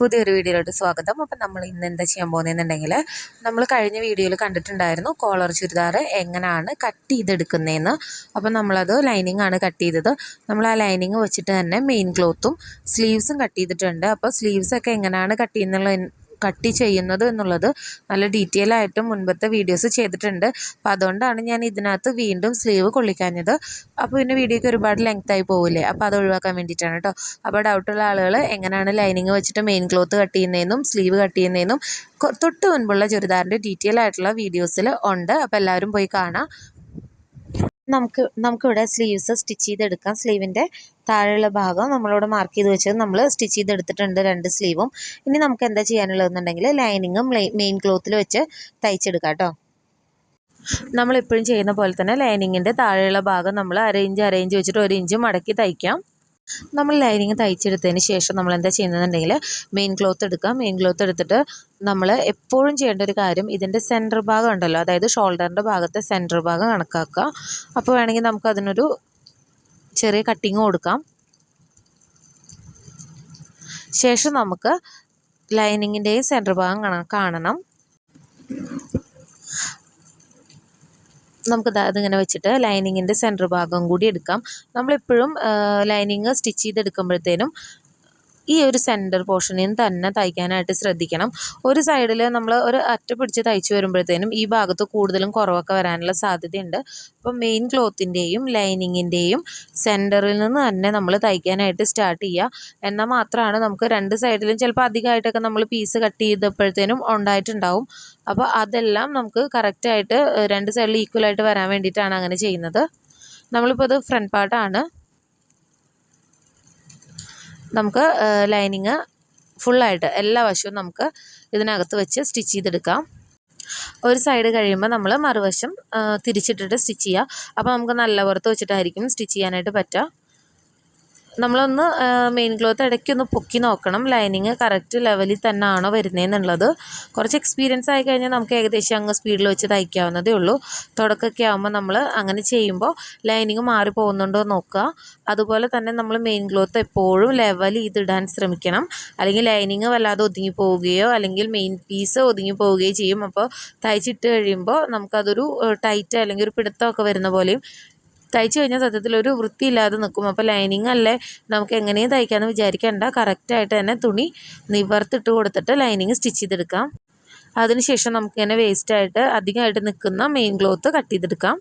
പുതിയൊരു വീഡിയോയിലോട്ട് സ്വാഗതം. അപ്പം നമ്മൾ ഇന്ന് എന്താ ചെയ്യാൻ പോകുന്നതെന്നുണ്ടെങ്കിൽ നമ്മൾ കഴിഞ്ഞ വീഡിയോയിൽ കണ്ടിട്ടുണ്ടായിരുന്നു കോളർ ചുരിദാർ എങ്ങനെയാണ് കട്ട് ചെയ്തെടുക്കുന്നതെന്ന് അപ്പം നമ്മളത് ലൈനിങ് ആണ് കട്ട് ചെയ്തത്. നമ്മൾ ആ ലൈനിങ് വെച്ചിട്ട് തന്നെ മെയിൻ ക്ലോത്തും സ്ലീവ്സും കട്ട് ചെയ്തിട്ടുണ്ട്. അപ്പോൾ സ്ലീവ്സൊക്കെ എങ്ങനെയാണ് കട്ട് ചെയ്യുന്നുള്ള കട്ട് ചെയ്യുന്നത് എന്നുള്ളത് നല്ല ഡീറ്റെയിൽ ആയിട്ട് മുൻപത്തെ വീഡിയോസ് ചെയ്തിട്ടുണ്ട്. അപ്പോൾ അതുകൊണ്ടാണ് ഞാൻ ഇതിനകത്ത് വീണ്ടും സ്ലീവ് കൊള്ളിക്കാഞ്ഞത്. അപ്പോൾ പിന്നെ വീഡിയോക്ക് ഒരുപാട് ലെങ്ത് ആയി പോകില്ലേ അപ്പോൾ അത് ഒഴിവാക്കാൻ വേണ്ടിയിട്ടാണ് കേട്ടോ അപ്പോൾ ഡൗട്ടുള്ള ആളുകൾ എങ്ങനെയാണ് ലൈനിങ് വെച്ചിട്ട് മെയിൻ ക്ലോത്ത് കട്ട് ചെയ്യുന്നതെന്നും സ്ലീവ് കട്ട് ചെയ്യുന്നതെന്നും തൊട്ട് മുൻപുള്ള ചുരിദാറിന്റെ ഡീറ്റെയിൽ ആയിട്ടുള്ള വീഡിയോസിൽ ഉണ്ട്. അപ്പോൾ എല്ലാവരും പോയി കാണാം. നമുക്ക് നമുക്കിവിടെ സ്ലീവ്സ് സ്റ്റിച്ച് ചെയ്തെടുക്കാം. സ്ലീവിന്റെ താഴെയുള്ള ഭാഗം നമ്മളിവിടെ മാർക്ക് ചെയ്ത് വെച്ചത് നമ്മൾ സ്റ്റിച്ച് ചെയ്തെടുത്തിട്ടുണ്ട് രണ്ട് സ്ലീവും ഇനി നമുക്ക് എന്താ ചെയ്യാനുള്ളതെന്നുണ്ടെങ്കിൽ ലൈനിങ്ങും മെയിൻ ക്ലോത്തിൽ വെച്ച് തയ്ച്ചെടുക്കാം കേട്ടോ നമ്മളെപ്പോഴും ചെയ്യുന്ന പോലെ തന്നെ ലൈനിങ്ങിന്റെ താഴെയുള്ള ഭാഗം നമ്മൾ അരയിഞ്ച് അരയിഞ്ച് വെച്ചിട്ട് ഒരു ഇഞ്ച് മടക്കി തയ്ക്കാം. നമ്മൾ ലൈനിങ് തയ്ച്ചെടുത്തതിന് ശേഷം നമ്മൾ എന്താ ചെയ്യുന്നതെന്നുണ്ടെങ്കിൽ മെയിൻ ക്ലോത്ത് എടുക്കാം മെയിൻ ക്ലോത്ത് എടുത്തിട്ട് നമ്മൾ എപ്പോഴും ചെയ്യേണ്ട ഒരു കാര്യം ഇതിന്റെ സെന്റർ ഭാഗം ഉണ്ടല്ലോ. അതായത് ഷോൾഡറിന്റെ ഭാഗത്തെ സെന്റർ ഭാഗം കണക്കാക്കുക. അപ്പോൾ വേണമെങ്കിൽ നമുക്ക് അതിനൊരു ചെറിയ കട്ടിങ് കൊടുക്കാം. ശേഷം നമുക്ക് ലൈനിങ്ങിന്റെയും സെന്റർ ഭാഗം കാണണം. നമുക്ക് അതിങ്ങനെ വെച്ചിട്ട് ലൈനിങ്ങിന്റെ സെന്റർ ഭാഗം കൂടി എടുക്കാം. നമ്മളെപ്പോഴും ലൈനിങ് സ്റ്റിച്ച് ചെയ്തെടുക്കുമ്പോഴത്തേനും ഈ ഒരു സെന്റർ പോർഷനിൽ നിന്ന് തന്നെ തയ്ക്കാനായിട്ട് ശ്രദ്ധിക്കണം. ഒരു സൈഡിൽ നമ്മൾ ഒരു അറ്റ പിടിച്ച് തയ്ച്ച് വരുമ്പോഴത്തേനും ഈ ഭാഗത്ത് കൂടുതലും കുറവൊക്കെ വരാനുള്ള സാധ്യതയുണ്ട്. അപ്പം മെയിൻ ക്ലോത്തിന്റെയും ലൈനിങ്ങിന്റെയും സെന്ററിൽ നിന്ന് തന്നെ നമ്മൾ തയ്ക്കാനായിട്ട് സ്റ്റാർട്ട് ചെയ്യുക എന്നാൽ മാത്രമാണ് നമുക്ക് രണ്ട് സൈഡിലും ചിലപ്പോൾ അധികമായിട്ടൊക്കെ നമ്മൾ പീസ് കട്ട് ചെയ്തപ്പോഴത്തേനും ഉണ്ടായിട്ടുണ്ടാവും. അപ്പോൾ അതെല്ലാം നമുക്ക് കറക്റ്റായിട്ട് രണ്ട് സൈഡിൽ ഈക്വലായിട്ട് വരാൻ വേണ്ടിയിട്ടാണ് അങ്ങനെ ചെയ്യുന്നത്. നമ്മളിപ്പോൾ അത് ഫ്രണ്ട് പാർട്ടാണ് നമുക്ക് ലൈനിങ് ഫുള്ളായിട്ട് എല്ലാ വശവും നമുക്ക് ഇതിനകത്ത് വെച്ച് സ്റ്റിച്ച് ചെയ്തെടുക്കാം. ഒരു സൈഡ് കഴിയുമ്പോൾ നമ്മൾ മറുവശം തിരിച്ചിട്ടിട്ട് സ്റ്റിച്ച് ചെയ്യുക അപ്പോൾ നമുക്ക് നല്ല പുറത്ത് വെച്ചിട്ടായിരിക്കും സ്റ്റിച്ച് ചെയ്യാനായിട്ട് പറ്റുക. നമ്മളൊന്ന് മെയിൻ ക്ലോത്ത് ഇടയ്ക്കൊന്ന് പൊക്കി നോക്കണം. ലൈനിങ് കറക്റ്റ് ലെവലിൽ തന്നെ ആണോ വരുന്നതെന്നുള്ളത് കുറച്ച് എക്സ്പീരിയൻസ് ആയി കഴിഞ്ഞാൽ നമുക്ക് ഏകദേശം അങ്ങ് സ്പീഡിൽ വെച്ച് തയ്ക്കാവുന്നതേ ഉള്ളൂ. തുടക്കമൊക്കെ ആകുമ്പോൾ നമ്മൾ അങ്ങനെ ചെയ്യുമ്പോൾ ലൈനിങ് മാറി പോകുന്നുണ്ടോ നോക്കുക. അതുപോലെ തന്നെ നമ്മൾ മെയിൻ ക്ലോത്ത് എപ്പോഴും ലെവൽ ഇതിടാൻ ശ്രമിക്കണം. അല്ലെങ്കിൽ ലൈനിങ് വല്ലാതെ ഒതുങ്ങി പോവുകയോ അല്ലെങ്കിൽ മെയിൻ പീസ് ഒതുങ്ങി പോവുകയോ ചെയ്യും. അപ്പോൾ തയ്ച്ചിട്ട് കഴിയുമ്പോൾ നമുക്കതൊരു ടൈറ്റ് അല്ലെങ്കിൽ ഒരു പിടുത്തമൊക്കെ വരുന്ന പോലെയും തയ്ച്ചു കഴിഞ്ഞാൽ സത്യത്തിൽ ഒരു വൃത്തിയില്ലാതെ നിൽക്കും. അപ്പോൾ ലൈനിങ് അല്ലേ നമുക്ക് എങ്ങനെയും തയ്ക്കാമെന്ന് വിചാരിക്കേണ്ട. കറക്റ്റായിട്ട് തന്നെ തുണി നിവർത്തിട്ട് കൊടുത്തിട്ട് ലൈനിങ് സ്റ്റിച്ച് ചെയ്തെടുക്കാം. അതിനുശേഷം നമുക്കിങ്ങനെ വേസ്റ്റായിട്ട് അധികമായിട്ട് നിൽക്കുന്ന മെയിൻ ക്ലോത്ത് കട്ട് ചെയ്തെടുക്കാം.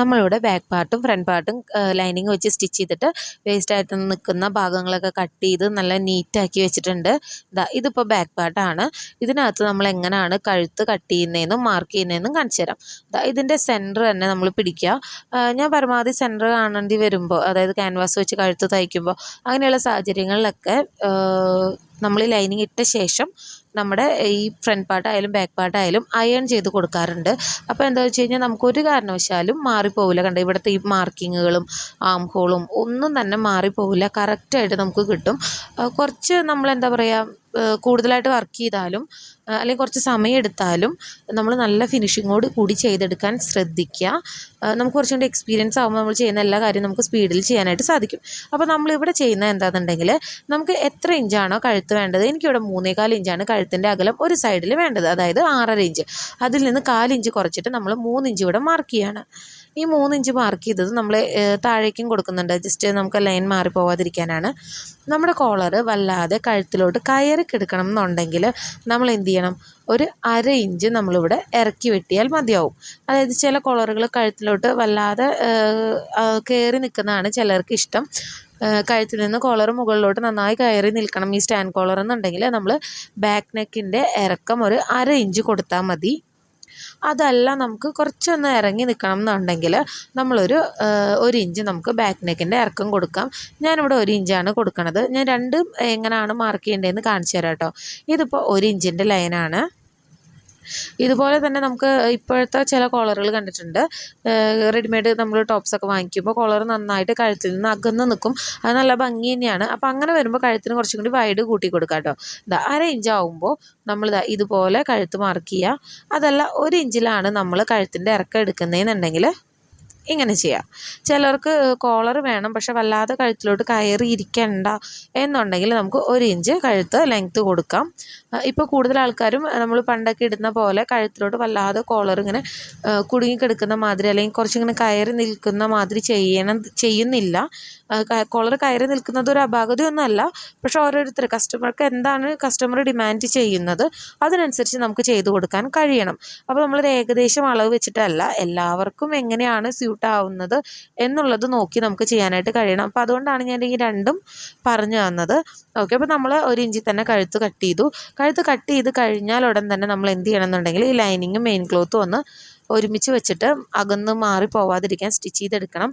നമ്മളിവിടെ ബാക്ക് പാർട്ടും ഫ്രണ്ട് പാർട്ടും ലൈനിങ് വെച്ച് സ്റ്റിച്ച് ചെയ്തിട്ട് വേസ്റ്റായിട്ട് നിൽക്കുന്ന ഭാഗങ്ങളൊക്കെ കട്ട് ചെയ്ത് നല്ല നീറ്റാക്കി വെച്ചിട്ടുണ്ട്. ഇതാ ഇതിപ്പോൾ ബാക്ക് പാർട്ടാണ് ഇതിനകത്ത് നമ്മൾ എങ്ങനെയാണ് കഴുത്ത് കട്ട് ചെയ്യുന്നതെന്നും മാർക്ക് ചെയ്യുന്നതെന്നും കാണിച്ചു തരാം. ഇതാ ഇതിന്റെ സെന്റർ തന്നെ നമ്മൾ പിടിക്കുക. ഞാൻ പരമാവധി സെന്റർ കാണേണ്ടി വരുമ്പോൾ അതായത് ക്യാൻവാസ് വെച്ച് കഴുത്ത് തയ്ക്കുമ്പോൾ അങ്ങനെയുള്ള സാഹചര്യങ്ങളിലൊക്കെ നമ്മൾ ലൈനിങ് ഇട്ട ശേഷം നമ്മുടെ ഈ ഫ്രണ്ട് പാർട്ടായാലും ബാക്ക് പാർട്ടായാലും അയൺ ചെയ്ത് കൊടുക്കാറുണ്ട്. അപ്പോൾ എന്താ വെച്ച് കഴിഞ്ഞാൽ നമുക്കൊരു കാരണവശാലും മാറിപ്പോവില്ല. കണ്ടോ ഇവിടുത്തെ ഈ മാർക്കിങ്ങുകളും ആം ഹോളും ഒന്നും തന്നെ മാറിപ്പോവില്ല. കറക്റ്റായിട്ട് നമുക്ക് കിട്ടും. കുറച്ച് നമ്മൾ എന്താ പറയുക കൂടുതലായിട്ട് വർക്ക് ചെയ്താലും അല്ലെങ്കിൽ കുറച്ച് സമയം എടുത്താലും നമ്മൾ നല്ല ഫിനിഷിങ്ങോട് കൂടി ചെയ്തെടുക്കാൻ ശ്രദ്ധിക്കുക നമുക്ക് കുറച്ചും കൂടി എക്സ്പീരിയൻസ് ആകുമ്പോൾ നമ്മൾ ചെയ്യുന്ന എല്ലാ കാര്യവും നമുക്ക് സ്പീഡിൽ ചെയ്യാനായിട്ട് സാധിക്കും. അപ്പോൾ നമ്മളിവിടെ ചെയ്യുന്നത് എന്താണെന്നുണ്ടെങ്കിൽ നമുക്ക് എത്ര ഇഞ്ചാണോ കഴുത്ത് വേണ്ടത്? എനിക്കിവിടെ മൂന്നേകാൽ ഇഞ്ചാണ് കഴുത്തിന്റെ അകലം ഒരു സൈഡിൽ വേണ്ടത്. അതായത് ആറര ഇഞ്ച് അതിൽ നിന്ന് കാലിഞ്ച് കുറച്ചിട്ട് നമ്മൾ മൂന്നിഞ്ച് ഇവിടെ മാർക്ക് ചെയ്യുകയാണ് ഈ മൂന്നിഞ്ച് മാർക്ക് ചെയ്തത് നമ്മൾ താഴേക്കും കൊടുക്കുന്നുണ്ട്. ജസ്റ്റ് നമുക്ക് ലൈൻ മാറി പോവാതിരിക്കാനാണ്. നമ്മുടെ കോളർ വല്ലാതെ കഴുത്തിലോട്ട് കയറി കിടക്കണം എന്നുണ്ടെങ്കിൽ നമ്മൾ എന്ത് ചെയ്യണം? ഒരു അര ഇഞ്ച് നമ്മളിവിടെ ഇറക്കി വെട്ടിയാൽ മതിയാവും. അതായത് ചില കോളറുകൾ കഴുത്തിലോട്ട് വല്ലാതെ കയറി നിൽക്കുന്നതാണ് ചിലർക്ക് ഇഷ്ടം. കഴുത്തിൽ നിന്ന് കോളർ മുകളിലോട്ട് നന്നായി കയറി നിൽക്കണം. ഈ സ്റ്റാൻഡ് കോളർ എന്നുണ്ടെങ്കിൽ നമ്മൾ ബാക്ക് നെക്കിന്റെ ഇറക്കം ഒരു അര ഇഞ്ച് കൊടുത്താൽ മതി. അതല്ല നമുക്ക് കുറച്ചൊന്ന് ഇറങ്ങി നിൽക്കണം എന്നുണ്ടെങ്കിൽ നമ്മളൊരു ഒരു ഇഞ്ച് നമുക്ക് ബാക്ക് നെക്കിന്റെ ഇറക്കം കൊടുക്കാം. ഞാനിവിടെ ഒരു ഇഞ്ചാണ് കൊടുക്കണത്. ഞാൻ രണ്ട് എങ്ങനെയാണ് മാർക്ക് ചെയ്യേണ്ടതെന്ന് കാണിച്ചു തരാം കേട്ടോ. ഇതിപ്പോൾ ഒരു ഇഞ്ചിന്റെ ലൈനാണ് ഇതുപോലെ തന്നെ നമുക്ക് ഇപ്പോഴത്തെ ചില കോളറുകൾ കണ്ടിട്ടുണ്ട്. റെഡിമെയ്ഡ് നമ്മൾ ടോപ്സൊക്കെ വാങ്ങിക്കുമ്പോൾ കോളർ നന്നായിട്ട് കഴുത്തിൽ നിന്ന് അകന്ന് നിൽക്കും അത് നല്ല ഭംഗി തന്നെയാണ്. അപ്പോൾ അങ്ങനെ വരുമ്പോൾ കഴുത്തിന് കുറച്ചും കൂടി വൈഡ് കൂട്ടി കൊടുക്കാം കേട്ടോ ഇതാ അര ഇഞ്ച് ആവുമ്പോൾ നമ്മൾ ഇതുപോലെ കഴുത്ത് മാർക്ക് ചെയ്യുക അതല്ല ഒരു ഇഞ്ചിലാണ് നമ്മൾ കഴുത്തിന്റെ ഇറക്കം എടുക്കുന്നതെന്നുണ്ടെങ്കിൽ ഇങ്ങനെ ചെയ്യാം. ചിലർക്ക് കോളർ വേണം പക്ഷെ വല്ലാതെ കഴുത്തിലോട്ട് കയറി ഇരിക്കണ്ട എന്നുണ്ടെങ്കിൽ നമുക്ക് ഒരു ഇഞ്ച് കഴുത്ത് ലെങ്ത്ത് കൊടുക്കാം. ഇപ്പോൾ കൂടുതൽ ആൾക്കാരും നമ്മൾ പണ്ടൊക്കെ ഇടുന്ന പോലെ കഴുത്തിലോട്ട് വല്ലാതെ കോളർ ഇങ്ങനെ കുടുങ്ങിക്കിടക്കുന്ന മാതിരി അല്ലെങ്കിൽ കുറച്ചിങ്ങനെ കയറി നിൽക്കുന്ന മാതിരി ചെയ്യണം ചെയ്യുന്നില്ല. കോളർ കയറി നിൽക്കുന്നത് ഒരു അപാകതയൊന്നുമല്ല. പക്ഷെ ഓരോരുത്തർ കസ്റ്റമർക്ക് എന്താണ് കസ്റ്റമർ ഡിമാൻഡ് ചെയ്യുന്നത് അതിനനുസരിച്ച് നമുക്ക് ചെയ്തു കൊടുക്കാൻ കഴിയണം. അപ്പോൾ നമ്മളൊരു ഏകദേശം അളവ് വെച്ചിട്ടല്ല എല്ലാവർക്കും എങ്ങനെയാണ് സ്യൂട്ട് ആവുന്നത് എന്നുള്ളത് നോക്കി നമുക്ക് ചെയ്യാനായിട്ട് കഴിയണം. അപ്പോൾ അതുകൊണ്ടാണ് ഞാൻ ഈ രണ്ടും പറഞ്ഞു തന്നത്. ഓക്കെ അപ്പോൾ നമ്മൾ ഒരു ഇഞ്ചി തന്നെ കഴുത്ത് കട്ട് ചെയ്തു. കഴുത്ത് കട്ട് ചെയ്ത് കഴിഞ്ഞാൽ ഉടൻ തന്നെ നമ്മൾ എന്ത് ചെയ്യണം എന്നുണ്ടെങ്കിൽ ഈ ലൈനിങ്ങും മെയിൻ ക്ലോത്തും ഒന്ന് ഒരുമിച്ച് വെച്ചിട്ട് അകന്ന് മാറി പോവാതിരിക്കാൻ സ്റ്റിച്ച് ചെയ്തെടുക്കണം.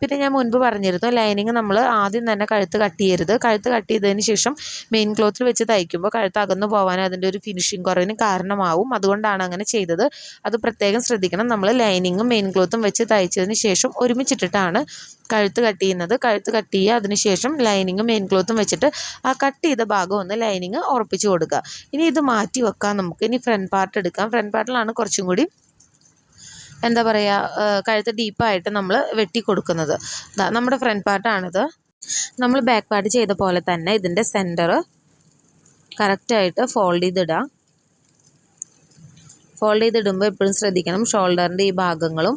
പിന്നെ ഞാൻ മുൻപ് പറഞ്ഞിരുന്നു ലൈനിങ് നമ്മൾ ആദ്യം തന്നെ കഴുത്ത് കട്ട് ചെയ്യരുത്. കഴുത്ത് കട്ട് ചെയ്തതിന് ശേഷം മെയിൻ ക്ലോത്തിൽ വെച്ച് തയ്ക്കുമ്പോൾ കഴുത്ത് അകന്നു പോകാനും അതിന്റെ ഒരു ഫിനിഷിങ് കുറവിന് കാരണമാവും. അതുകൊണ്ടാണ് അങ്ങനെ ചെയ്തത്. അത് പ്രത്യേകം ശ്രദ്ധിക്കണം. നമ്മൾ ലൈനിങ്ങും മെയിൻ ക്ലോത്തും വെച്ച് തയ്ച്ചതിന് ശേഷം ഒരുമിച്ചിട്ടിട്ടാണ് കഴുത്ത് കട്ട് ചെയ്യുന്നത്. കഴുത്ത് കട്ട് ചെയ്യുക അതിനുശേഷം ലൈനിങ്ങും മെയിൻ ക്ലോത്തും വെച്ചിട്ട് ആ കട്ട് ചെയ്ത ഭാഗം ഒന്ന് ലൈനിങ് ഉറപ്പിച്ച് കൊടുക്കുക. ഇനി ഇത് മാറ്റി വെക്കാം നമുക്ക്. ഇനി ഫ്രണ്ട് പാർട്ട് എടുക്കാം. ഫ്രണ്ട് പാർട്ടിലാണ് കുറച്ചും കൂടി എന്താ പറയുക കഴുത്ത് ഡീപ്പായിട്ട് നമ്മൾ വെട്ടി കൊടുക്കുന്നത് നമ്മുടെ ഫ്രണ്ട് പാർട്ടാണിത്. നമ്മൾ ബാക്ക് പാർട്ട് ചെയ്ത പോലെ തന്നെ ഇതിന്റെ സെന്റർ കറക്റ്റായിട്ട് ഫോൾഡ് ചെയ്തിടുക ഫോൾഡ് ചെയ്തിടുമ്പോൾ എപ്പോഴും ശ്രദ്ധിക്കണം ഷോൾഡറിന്റെ ഈ ഭാഗങ്ങളും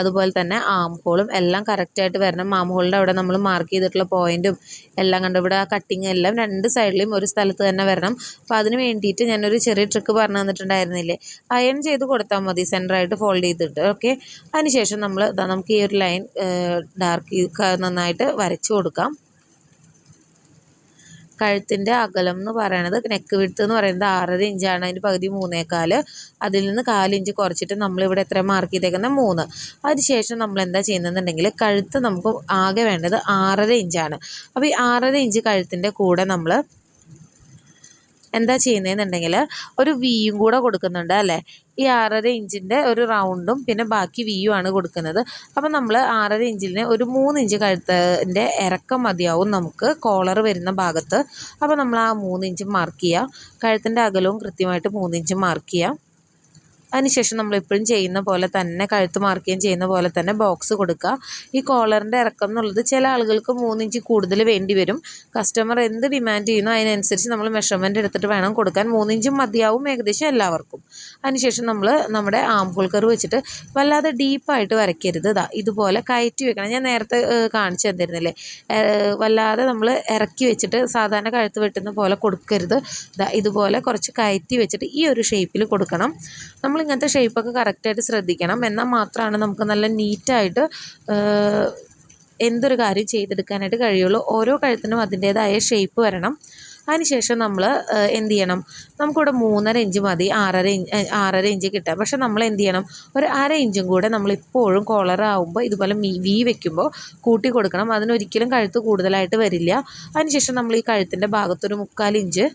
അതുപോലെ തന്നെ ആം ഹോളും എല്ലാം കറക്റ്റായിട്ട് വരണം. ആം ഹോളിന്റെ അവിടെ നമ്മൾ മാർക്ക് ചെയ്തിട്ടുള്ള പോയിന്റും എല്ലാം കണ്ട്. ഇവിടെ ആ കട്ടിങ് എല്ലാം രണ്ട് സൈഡിലും ഒരു സ്ഥലത്ത് തന്നെ വരണം. അപ്പോൾ അതിന് വേണ്ടിയിട്ട് ഞാനൊരു ചെറിയ ട്രിക്ക് പറഞ്ഞു തന്നിട്ടുണ്ടായിരുന്നില്ലേ? അയൺ ചെയ്ത് കൊടുത്താൽ മതി സെന്ററായിട്ട് ഫോൾഡ് ചെയ്തിട്ട്. ഓക്കെ അതിനുശേഷം നമ്മൾ നമുക്ക് ഈ ഒരു ലൈൻ ഡാർക്ക് നന്നായിട്ട് വരച്ചു കൊടുക്കാം. കഴുത്തിന്റെ അകലം എന്ന് പറയണത് നെക്ക് വിടുത്ത് എന്ന് പറയുന്നത് ആറര ഇഞ്ചാണ് അതിന്റെ പകുതി മൂന്നേക്കാൽ അതിൽ നിന്ന് കാലിഞ്ച് കുറച്ചിട്ട് നമ്മളിവിടെ എത്ര മാർക്ക് ചെയ്തേക്കുന്നത് മൂന്ന്. അതിനുശേഷം നമ്മൾ എന്താ ചെയ്യുന്നതെന്നുണ്ടെങ്കിൽ കഴുത്ത് നമുക്ക് ആകെ വേണ്ടത് ആറര ഇഞ്ചാണ് അപ്പോൾ ഈ ആറര ഇഞ്ച് കഴുത്തിന്റെ കൂടെ നമ്മൾ എന്താ ചെയ്യുന്നതെന്നുണ്ടെങ്കിൽ ഒരു വിയും കൂടെ കൊടുക്കുന്നുണ്ട് അല്ലേ? ഈ ആറര ഇഞ്ചിന്റെ ഒരു റൗണ്ടും പിന്നെ ബാക്കി വിയും ആണ് കൊടുക്കുന്നത്. അപ്പം നമ്മൾ ആറര ഇഞ്ചിന് ഒരു മൂന്ന് ഇഞ്ച് കഴുത്തിന്റെ ഇറക്കം മതിയാവും നമുക്ക്. കോളർ വരുന്ന ഭാഗത്ത്. അപ്പോൾ നമ്മൾ ആ മൂന്ന് ഇഞ്ച് മാർക്ക് ചെയ്യുക കഴുത്തിന്റെ അകലവും കൃത്യമായിട്ട് മൂന്ന് ഇഞ്ച് മാർക്ക് ചെയ്യുക അതിനുശേഷം നമ്മൾ എപ്പോഴും ചെയ്യുന്ന പോലെ തന്നെ കഴുത്ത് മാർക്ക് ചെയ്യാൻ ചെയ്യുന്ന പോലെ തന്നെ ബോക്സ് കൊടുക്കുക. ഈ കോളറിന്റെ ഇറക്കം എന്നുള്ളത് ചില ആളുകൾക്ക് മൂന്നിഞ്ച് കൂടുതൽ വേണ്ടി വരും. കസ്റ്റമർ എന്ത് ഡിമാൻഡ് ചെയ്യുന്നു അതിനനുസരിച്ച് നമ്മൾ മെഷർമെന്റ് എടുത്തിട്ട് വേണം കൊടുക്കാൻ. മൂന്നിഞ്ചും മതിയാവും ഏകദേശം എല്ലാവർക്കും. അതിനുശേഷം നമ്മൾ നമ്മുടെ ആംപുൾ കറ് വെച്ചിട്ട് വല്ലാതെ ഡീപ്പായിട്ട് വരയ്ക്കരുത്. ഇതാ ഇതുപോലെ കയറ്റി വെക്കണം. ഞാൻ നേരത്തെ കാണിച്ചു തന്നിരുന്നില്ലേ? വല്ലാതെ നമ്മൾ ഇറക്കി വെച്ചിട്ട് സാധാരണ കഴുത്ത് വെട്ടുന്ന പോലെ കൊടുക്കരുത്. ഇതാ ഇതുപോലെ കുറച്ച് കയറ്റി വെച്ചിട്ട് ഈ ഒരു ഷേപ്പിൽ കൊടുക്കണം. നമ്മൾ ഇങ്ങനത്തെ ഷേപ്പൊക്കെ കറക്റ്റായിട്ട് ശ്രദ്ധിക്കണം. എന്നാൽ മാത്രമാണ് നമുക്ക് നല്ല നീറ്റായിട്ട് എന്തൊരു കാര്യം ചെയ്തെടുക്കാനായിട്ട് കഴിയുള്ളൂ. ഓരോ കഴുത്തിനും അതിന്റേതായ ഷേപ്പ് വരണം. അതിനുശേഷം നമ്മൾ എന്ത് ചെയ്യണം? നമുക്കിവിടെ മൂന്നര ഇഞ്ച് മതി ആറര ഇഞ്ച് ആറര ഇഞ്ച് കിട്ടാം പക്ഷെ നമ്മൾ എന്ത് ചെയ്യണം? ഒരു അര ഇഞ്ചും കൂടെ നമ്മൾ ഇപ്പോഴും കോളർ ആവുമ്പോൾ ഇതുപോലെ മീ വീ വെക്കുമ്പോൾ കൂട്ടി കൊടുക്കണം. അതിനൊരിക്കലും കഴുത്ത് കൂടുതലായിട്ട് വരില്ല. അതിനുശേഷം നമ്മൾ ഈ കഴുത്തിന്റെ ഭാഗത്തൊരു മുക്കാൽ ഇഞ്ച്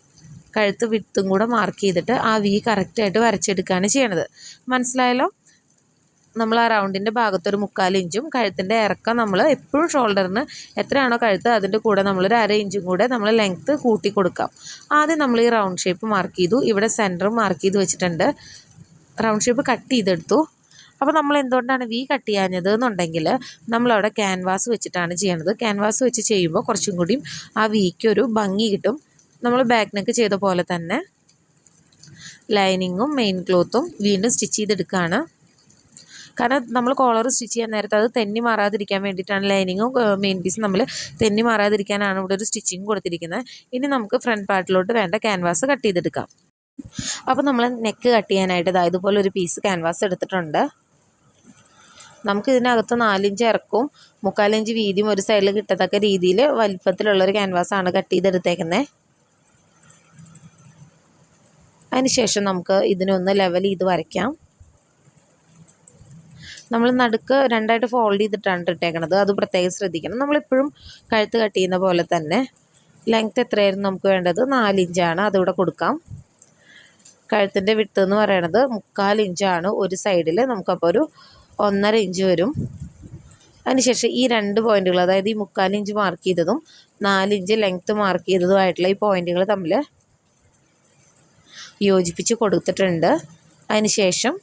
കഴുത്ത് വിത്തും കൂടെ മാർക്ക് ചെയ്തിട്ട് ആ വി കറക്റ്റായിട്ട് വരച്ചെടുക്കുകയാണ് ചെയ്യണത്. മനസ്സിലായല്ലോ? നമ്മൾ ആ റൗണ്ടിന്റെ ഭാഗത്തൊരു മുക്കാൽ ഇഞ്ചും കഴുത്തിന്റെ ഇറക്കം നമ്മൾ എപ്പോഴും ഷോൾഡറിന് എത്രയാണോ കഴുത്ത് അതിന്റെ കൂടെ നമ്മളൊരു അര ഇഞ്ചും കൂടെ നമ്മൾ ലെങ്ത്ത് കൂട്ടി കൊടുക്കാം. ആദ്യം നമ്മൾ ഈ റൗണ്ട് ഷേപ്പ് മാർക്ക് ചെയ്തു. ഇവിടെ സെന്റർ മാർക്ക് ചെയ്ത് വെച്ചിട്ടുണ്ട്. റൗണ്ട് ഷേപ്പ് കട്ട് ചെയ്തെടുത്തു. അപ്പോൾ നമ്മൾ എന്തുകൊണ്ടാണ് വി കട്ട് ചെയ്യാഞ്ഞത് എന്നുണ്ടെങ്കിൽ നമ്മളവിടെ ക്യാൻവാസ് വെച്ചിട്ടാണ് ചെയ്യണത്. ക്യാൻവാസ് വെച്ച് ചെയ്യുമ്പോൾ കുറച്ചും കൂടിയും ആ വിക്ക് ഒരു ഭംഗി കിട്ടും. നമ്മൾ ബാക്ക് നെക്ക് ചെയ്ത പോലെ തന്നെ ലൈനിങ്ങും മെയിൻ ക്ലോത്തും വീണ്ടും സ്റ്റിച്ച് ചെയ്തെടുക്കുകയാണ് കാരണം നമ്മൾ കോളർ സ്റ്റിച്ച് ചെയ്യാൻ നേരത്തെ അത് തെന്നി മാറാതിരിക്കാൻ വേണ്ടിയിട്ടാണ് ലൈനിങ്ങും മെയിൻ പീസും നമ്മൾ തെന്നി മാറാതിരിക്കാനാണ് ഇവിടെ ഒരു സ്റ്റിച്ചിങ് കൊടുത്തിരിക്കുന്നത്. ഇനി നമുക്ക് ഫ്രണ്ട് പാർട്ടിലോട്ട് വേണ്ട ക്യാൻവാസ് കട്ട് ചെയ്തെടുക്കാം. അപ്പോൾ നമ്മൾ നെക്ക് കട്ട് ചെയ്യാനായിട്ട് ഇതാ ഇതുപോലെ ഒരു പീസ് ക്യാൻവാസ് എടുത്തിട്ടുണ്ട്. നമുക്ക് ഇതിനകത്ത് നാലിഞ്ച് ഇറക്കും മുക്കാലിഞ്ച് വീതിയും ഒരു സൈഡിൽ കിട്ടത്തക്ക രീതിയിൽ വലിപ്പത്തിലുള്ളൊരു ക്യാൻവാസാണ് കട്ട് ചെയ്തെടുത്തേക്കുന്നത് അതിനുശേഷം നമുക്ക് ഇതിനൊന്ന് ലെവൽ ചെയ്ത് വരയ്ക്കാം. നമ്മൾ നടുക്ക് രണ്ടായിട്ട് ഫോൾഡ് ചെയ്തിട്ടാണ് ഇട്ടേക്കണത്. അത് പ്രത്യേകം ശ്രദ്ധിക്കണം. നമ്മളിപ്പോഴും കഴുത്ത് കട്ട് ചെയ്യുന്ന പോലെ തന്നെ ലെങ്ത്ത് എത്രയായിരുന്നു നമുക്ക് വേണ്ടത്? നാലിഞ്ചാണ് അതിവിടെ കൊടുക്കാം. കഴുത്തിന്റെ വിട്ട് എന്ന് പറയണത് മുക്കാൽ ഇഞ്ചാണ് ഒരു സൈഡിൽ നമുക്കപ്പോൾ ഒരു ഒന്നര ഇഞ്ച് വരും. അതിനുശേഷം ഈ രണ്ട് പോയിന്റുകൾ അതായത് ഈ മുക്കാൽ ഇഞ്ച് മാർക്ക് ചെയ്തതും നാലിഞ്ച് ലെങ്ത്ത് മാർക്ക് ചെയ്തതുമായിട്ടുള്ള ഈ പോയിന്റുകൾ തമ്മിൽ യോജിപ്പിച്ച് കൊടുത്തിട്ടുണ്ട്. അതിനുശേഷം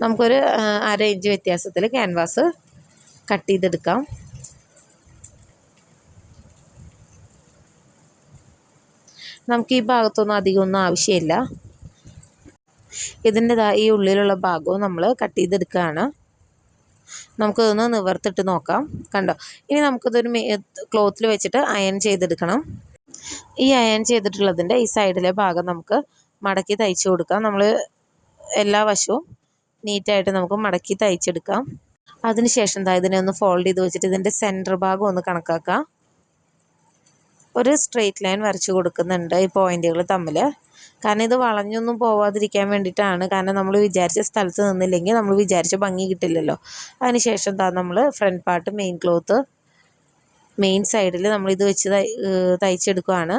നമുക്കൊരു ആ, അര ഇഞ്ച് വ്യത്യാസത്തിൽ ക്യാൻവാസ് കട്ട് ചെയ്തെടുക്കാം. നമുക്ക് ഈ ഭാഗത്തൊന്നും അധികമൊന്നും ആവശ്യമില്ല. ഇതിന്റെ ഈ ഉള്ളിലുള്ള ഭാഗവും നമ്മൾ കട്ട് ചെയ്തെടുക്കുകയാണ്. നമുക്കതൊന്ന് നിവർത്തിട്ട് നോക്കാം. കണ്ടോ? ഇനി നമുക്കിതൊരു ക്ലോത്തിൽ വെച്ചിട്ട് അയൺ ചെയ്തെടുക്കണം. ഈ അയൺ ചെയ്തിട്ടുള്ളതിന്റെ ഈ സൈഡിലെ ഭാഗം നമുക്ക് മടക്കി തയ്ച്ചു കൊടുക്കാം. നമ്മൾ എല്ലാ വശവും നീറ്റായിട്ട് നമുക്ക് മടക്കി തയ്ച്ചെടുക്കാം. അതിനുശേഷം ദാ ഇതിനെ ഒന്ന് ഫോൾഡ് ചെയ്ത് വെച്ചിട്ട് ഇതിന്റെ സെന്റർ ഭാഗം ഒന്ന് കണക്കാക്കാം. ഒരു സ്ട്രെയിറ്റ് ലൈൻ വരച്ചു കൊടുക്കുന്നുണ്ട് ഈ പോയിന്റുകൾ തമ്മിൽ കാരണം ഇത് വളഞ്ഞൊന്നും പോവാതിരിക്കാൻ വേണ്ടിയിട്ടാണ്. കാരണം നമ്മൾ വിചാരിച്ച സ്ഥലത്ത് നിന്നില്ലെങ്കിൽ നമ്മൾ വിചാരിച്ച ഭംഗി കിട്ടില്ലല്ലോ. അതിനുശേഷം എന്താ നമ്മൾ front part main cloth main സൈഡിൽ നമ്മൾ ഇത് വെച്ച് തയ് തയ്ച്ചെടുക്കുകയാണ്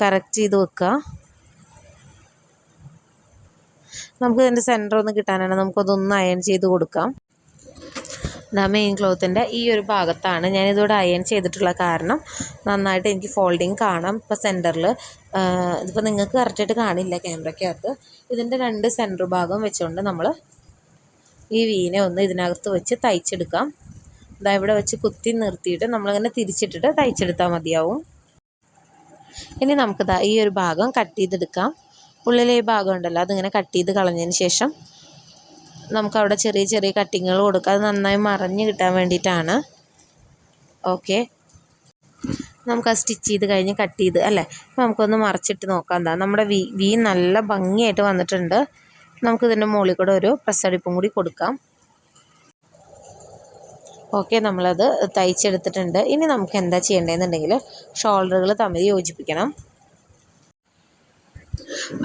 കറക്റ്റ് ചെയ്ത് വെക്കുക നമുക്ക് ഇതിന്റെ സെന്റർ ഒന്ന് കിട്ടാനാണ്. നമുക്കതൊന്ന് അയൺ ചെയ്ത് കൊടുക്കാം. ഇതാ മെയിൻ ക്ലോത്തിന്റെ ഈ ഒരു ഭാഗത്താണ് ഞാനിതോടെ അയൺ ചെയ്തിട്ടുള്ള കാരണം. നന്നായിട്ട് എനിക്ക് ഫോൾഡിങ് കാണാം. ഇപ്പോൾ സെന്ററിൽ ഇതിപ്പോൾ നിങ്ങൾക്ക് കറക്റ്റായിട്ട് കാണില്ല ക്യാമറയ്ക്കകത്ത് ഇതിന്റെ രണ്ട് സെന്റർ ഭാഗം വെച്ചുകൊണ്ട് നമ്മൾ ഈ വീനെ ഒന്ന് ഇതിനകത്ത് വെച്ച് തയ്ച്ചെടുക്കാം. ഇതാ ഇവിടെ വെച്ച് കുത്തി നിർത്തിയിട്ട് നമ്മളിങ്ങനെ തിരിച്ചിട്ടിട്ട് തയ്ച്ചെടുത്താൽ മതിയാവും. ഇനി നമുക്കിതാ ഈ ഒരു ഭാഗം കട്ട് ചെയ്തെടുക്കാം. ഉള്ളിലെ ഈ ഭാഗം ഉണ്ടല്ലോ അതിങ്ങനെ കട്ട് ചെയ്ത് കളഞ്ഞതിന് ശേഷം നമുക്കവിടെ ചെറിയ ചെറിയ കട്ടിങ്ങുകൾ കൊടുക്കുക അത് നന്നായി മറഞ്ഞ് കിട്ടാൻ വേണ്ടിയിട്ടാണ്. ഓക്കെ നമുക്ക് ആ സ്റ്റിച്ച് ചെയ്ത് കഴിഞ്ഞ് കട്ട് ചെയ്ത് അല്ലേ? അപ്പോൾ നമുക്കൊന്ന് മറിച്ചിട്ട് നോക്കാം. എന്താ നമ്മുടെ വി വി നല്ല ഭംഗിയായിട്ട് വന്നിട്ടുണ്ട്. നമുക്കിതിന്റെ മുകളിൽ കൂടെ ഒരു പ്രസ്സടിപ്പും കൂടി കൊടുക്കാം. ഓക്കെ നമ്മളത് തയ്ച്ചെടുത്തിട്ടുണ്ട്. ഇനി നമുക്ക് എന്താ ചെയ്യേണ്ടതെന്നുണ്ടെങ്കിൽ ഷോൾഡറുകൾ തമ്മിൽ യോജിപ്പിക്കണം.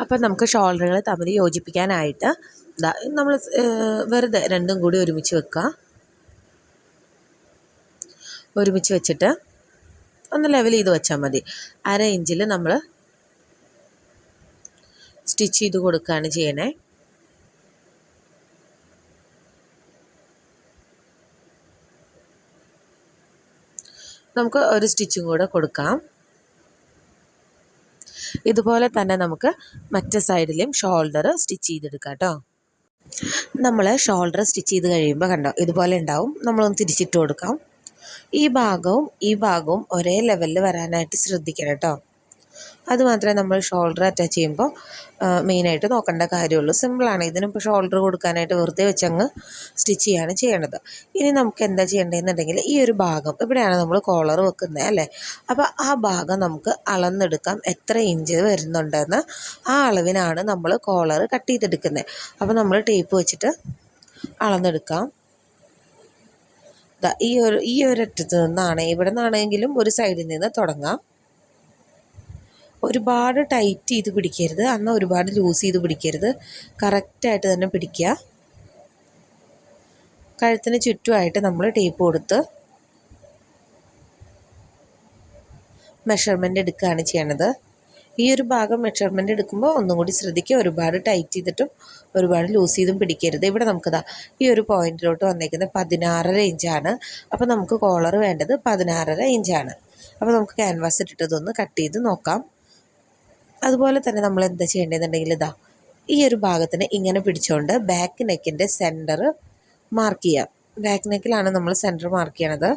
അപ്പം നമുക്ക് ഷോൾഡറുകൾ തമ്മിൽ യോജിപ്പിക്കാനായിട്ട് നമ്മൾ വെറുതെ രണ്ടും കൂടി ഒരുമിച്ച് വെക്കുക. ഒരുമിച്ച് വെച്ചിട്ട് ഒന്ന് ലെവൽ ചെയ്ത് വെച്ചാൽ മതി. അര ഇഞ്ചിൽ നമ്മൾ സ്റ്റിച്ച് ചെയ്ത് കൊടുക്കുകയാണ് ചെയ്യണേ. നമുക്ക് ഒരു സ്റ്റിച്ചും കൂടെ കൊടുക്കാം. ഇതുപോലെ തന്നെ നമുക്ക് മറ്റേ സൈഡിലും ഷോൾഡർ സ്റ്റിച്ച് ചെയ്തെടുക്കാം കേട്ടോ. നമ്മൾ ഷോൾഡർ സ്റ്റിച്ച് ചെയ്ത് കഴിയുമ്പോൾ കണ്ടോ ഇതുപോലെ ഉണ്ടാവും. നമ്മളൊന്ന് തിരിച്ചിട്ട് കൊടുക്കാം. ഈ ഭാഗവും ഈ ഭാഗവും ഒരേ ലെവലിൽ വരാനായിട്ട് ശ്രദ്ധിക്കണം കേട്ടോ. അതുമാത്രമേ നമ്മൾ ഷോൾഡർ അറ്റാച്ച് ചെയ്യുമ്പോൾ മെയിനായിട്ട് നോക്കേണ്ട കാര്യമുള്ളൂ. സിമ്പിളാണ് ഇതിനിപ്പോൾ ഷോൾഡർ കൊടുക്കാനായിട്ട് വെറുതെ വെച്ചങ്ങ് സ്റ്റിച്ച് ചെയ്യാണ് ചെയ്യേണ്ടത് ഇനി നമുക്ക് എന്താ ചെയ്യേണ്ടതെന്നുണ്ടെങ്കിൽ ഈ ഒരു ഭാഗം ഇവിടെയാണ് നമ്മൾ കോളർ വെക്കുന്നത് അല്ലേ? അപ്പോൾ ആ ഭാഗം നമുക്ക് അളന്നെടുക്കാം. എത്ര ഇഞ്ച് വരുന്നുണ്ടെന്ന് ആ അളവിനാണ് നമ്മൾ കോളർ കട്ട് ചെയ്തെടുക്കുന്നത്. അപ്പോൾ നമ്മൾ ടേപ്പ് വെച്ചിട്ട് അളന്നെടുക്കാം. ഈ ഒരു ഈ ഒരറ്റത്ത് നിന്നാണ് ഇവിടെ നിന്നാണെങ്കിലും ഒരു സൈഡിൽ നിന്ന് തുടങ്ങാം. ഒരുപാട് ടൈറ്റ് ചെയ്ത് പിടിക്കരുത്. എന്നാൽ ഒരുപാട് ലൂസ് ചെയ്ത് പിടിക്കരുത്. കറക്റ്റായിട്ട് തന്നെ പിടിക്കുക. കഴുത്തിന് ചുറ്റുമായിട്ട് നമ്മൾ ടേപ്പ് കൊടുത്ത് മെഷർമെന്റ് എടുക്കുകയാണ് ചെയ്യണത്. ഈ ഒരു ഭാഗം മെഷർമെന്റ് എടുക്കുമ്പോൾ ഒന്നും കൂടി ശ്രദ്ധിക്കുക. ഒരുപാട് ടൈറ്റ് ചെയ്തിട്ടും ഒരുപാട് ലൂസ് ചെയ്തും പിടിക്കരുത്. ഇവിടെ നമുക്കിതാ ഈ ഒരു പോയിന്റിലോട്ട് വന്നേക്കുന്നത് പതിനാറര ഇഞ്ചാണ് അപ്പോൾ നമുക്ക് കോളർ വേണ്ടത് പതിനാറര ഇഞ്ചാണ് അപ്പോൾ നമുക്ക് ക്യാൻവാസ് ഇട്ടിട്ടതൊന്ന് കട്ട് ചെയ്ത് നോക്കാം. അതുപോലെ തന്നെ നമ്മൾ എന്താ ചെയ്യേണ്ടതെന്നുണ്ടെങ്കിൽ ഇതാ ഈ ഒരു ഭാഗത്തിന് ഇങ്ങനെ പിടിച്ചുകൊണ്ട് ബാക്ക് നെക്കിന്റെ സെന്റർ മാർക്ക് ചെയ്യാം. ബാക്ക് നെക്കിലാണ് നമ്മൾ സെന്റർ മാർക്ക് ചെയ്യണത്.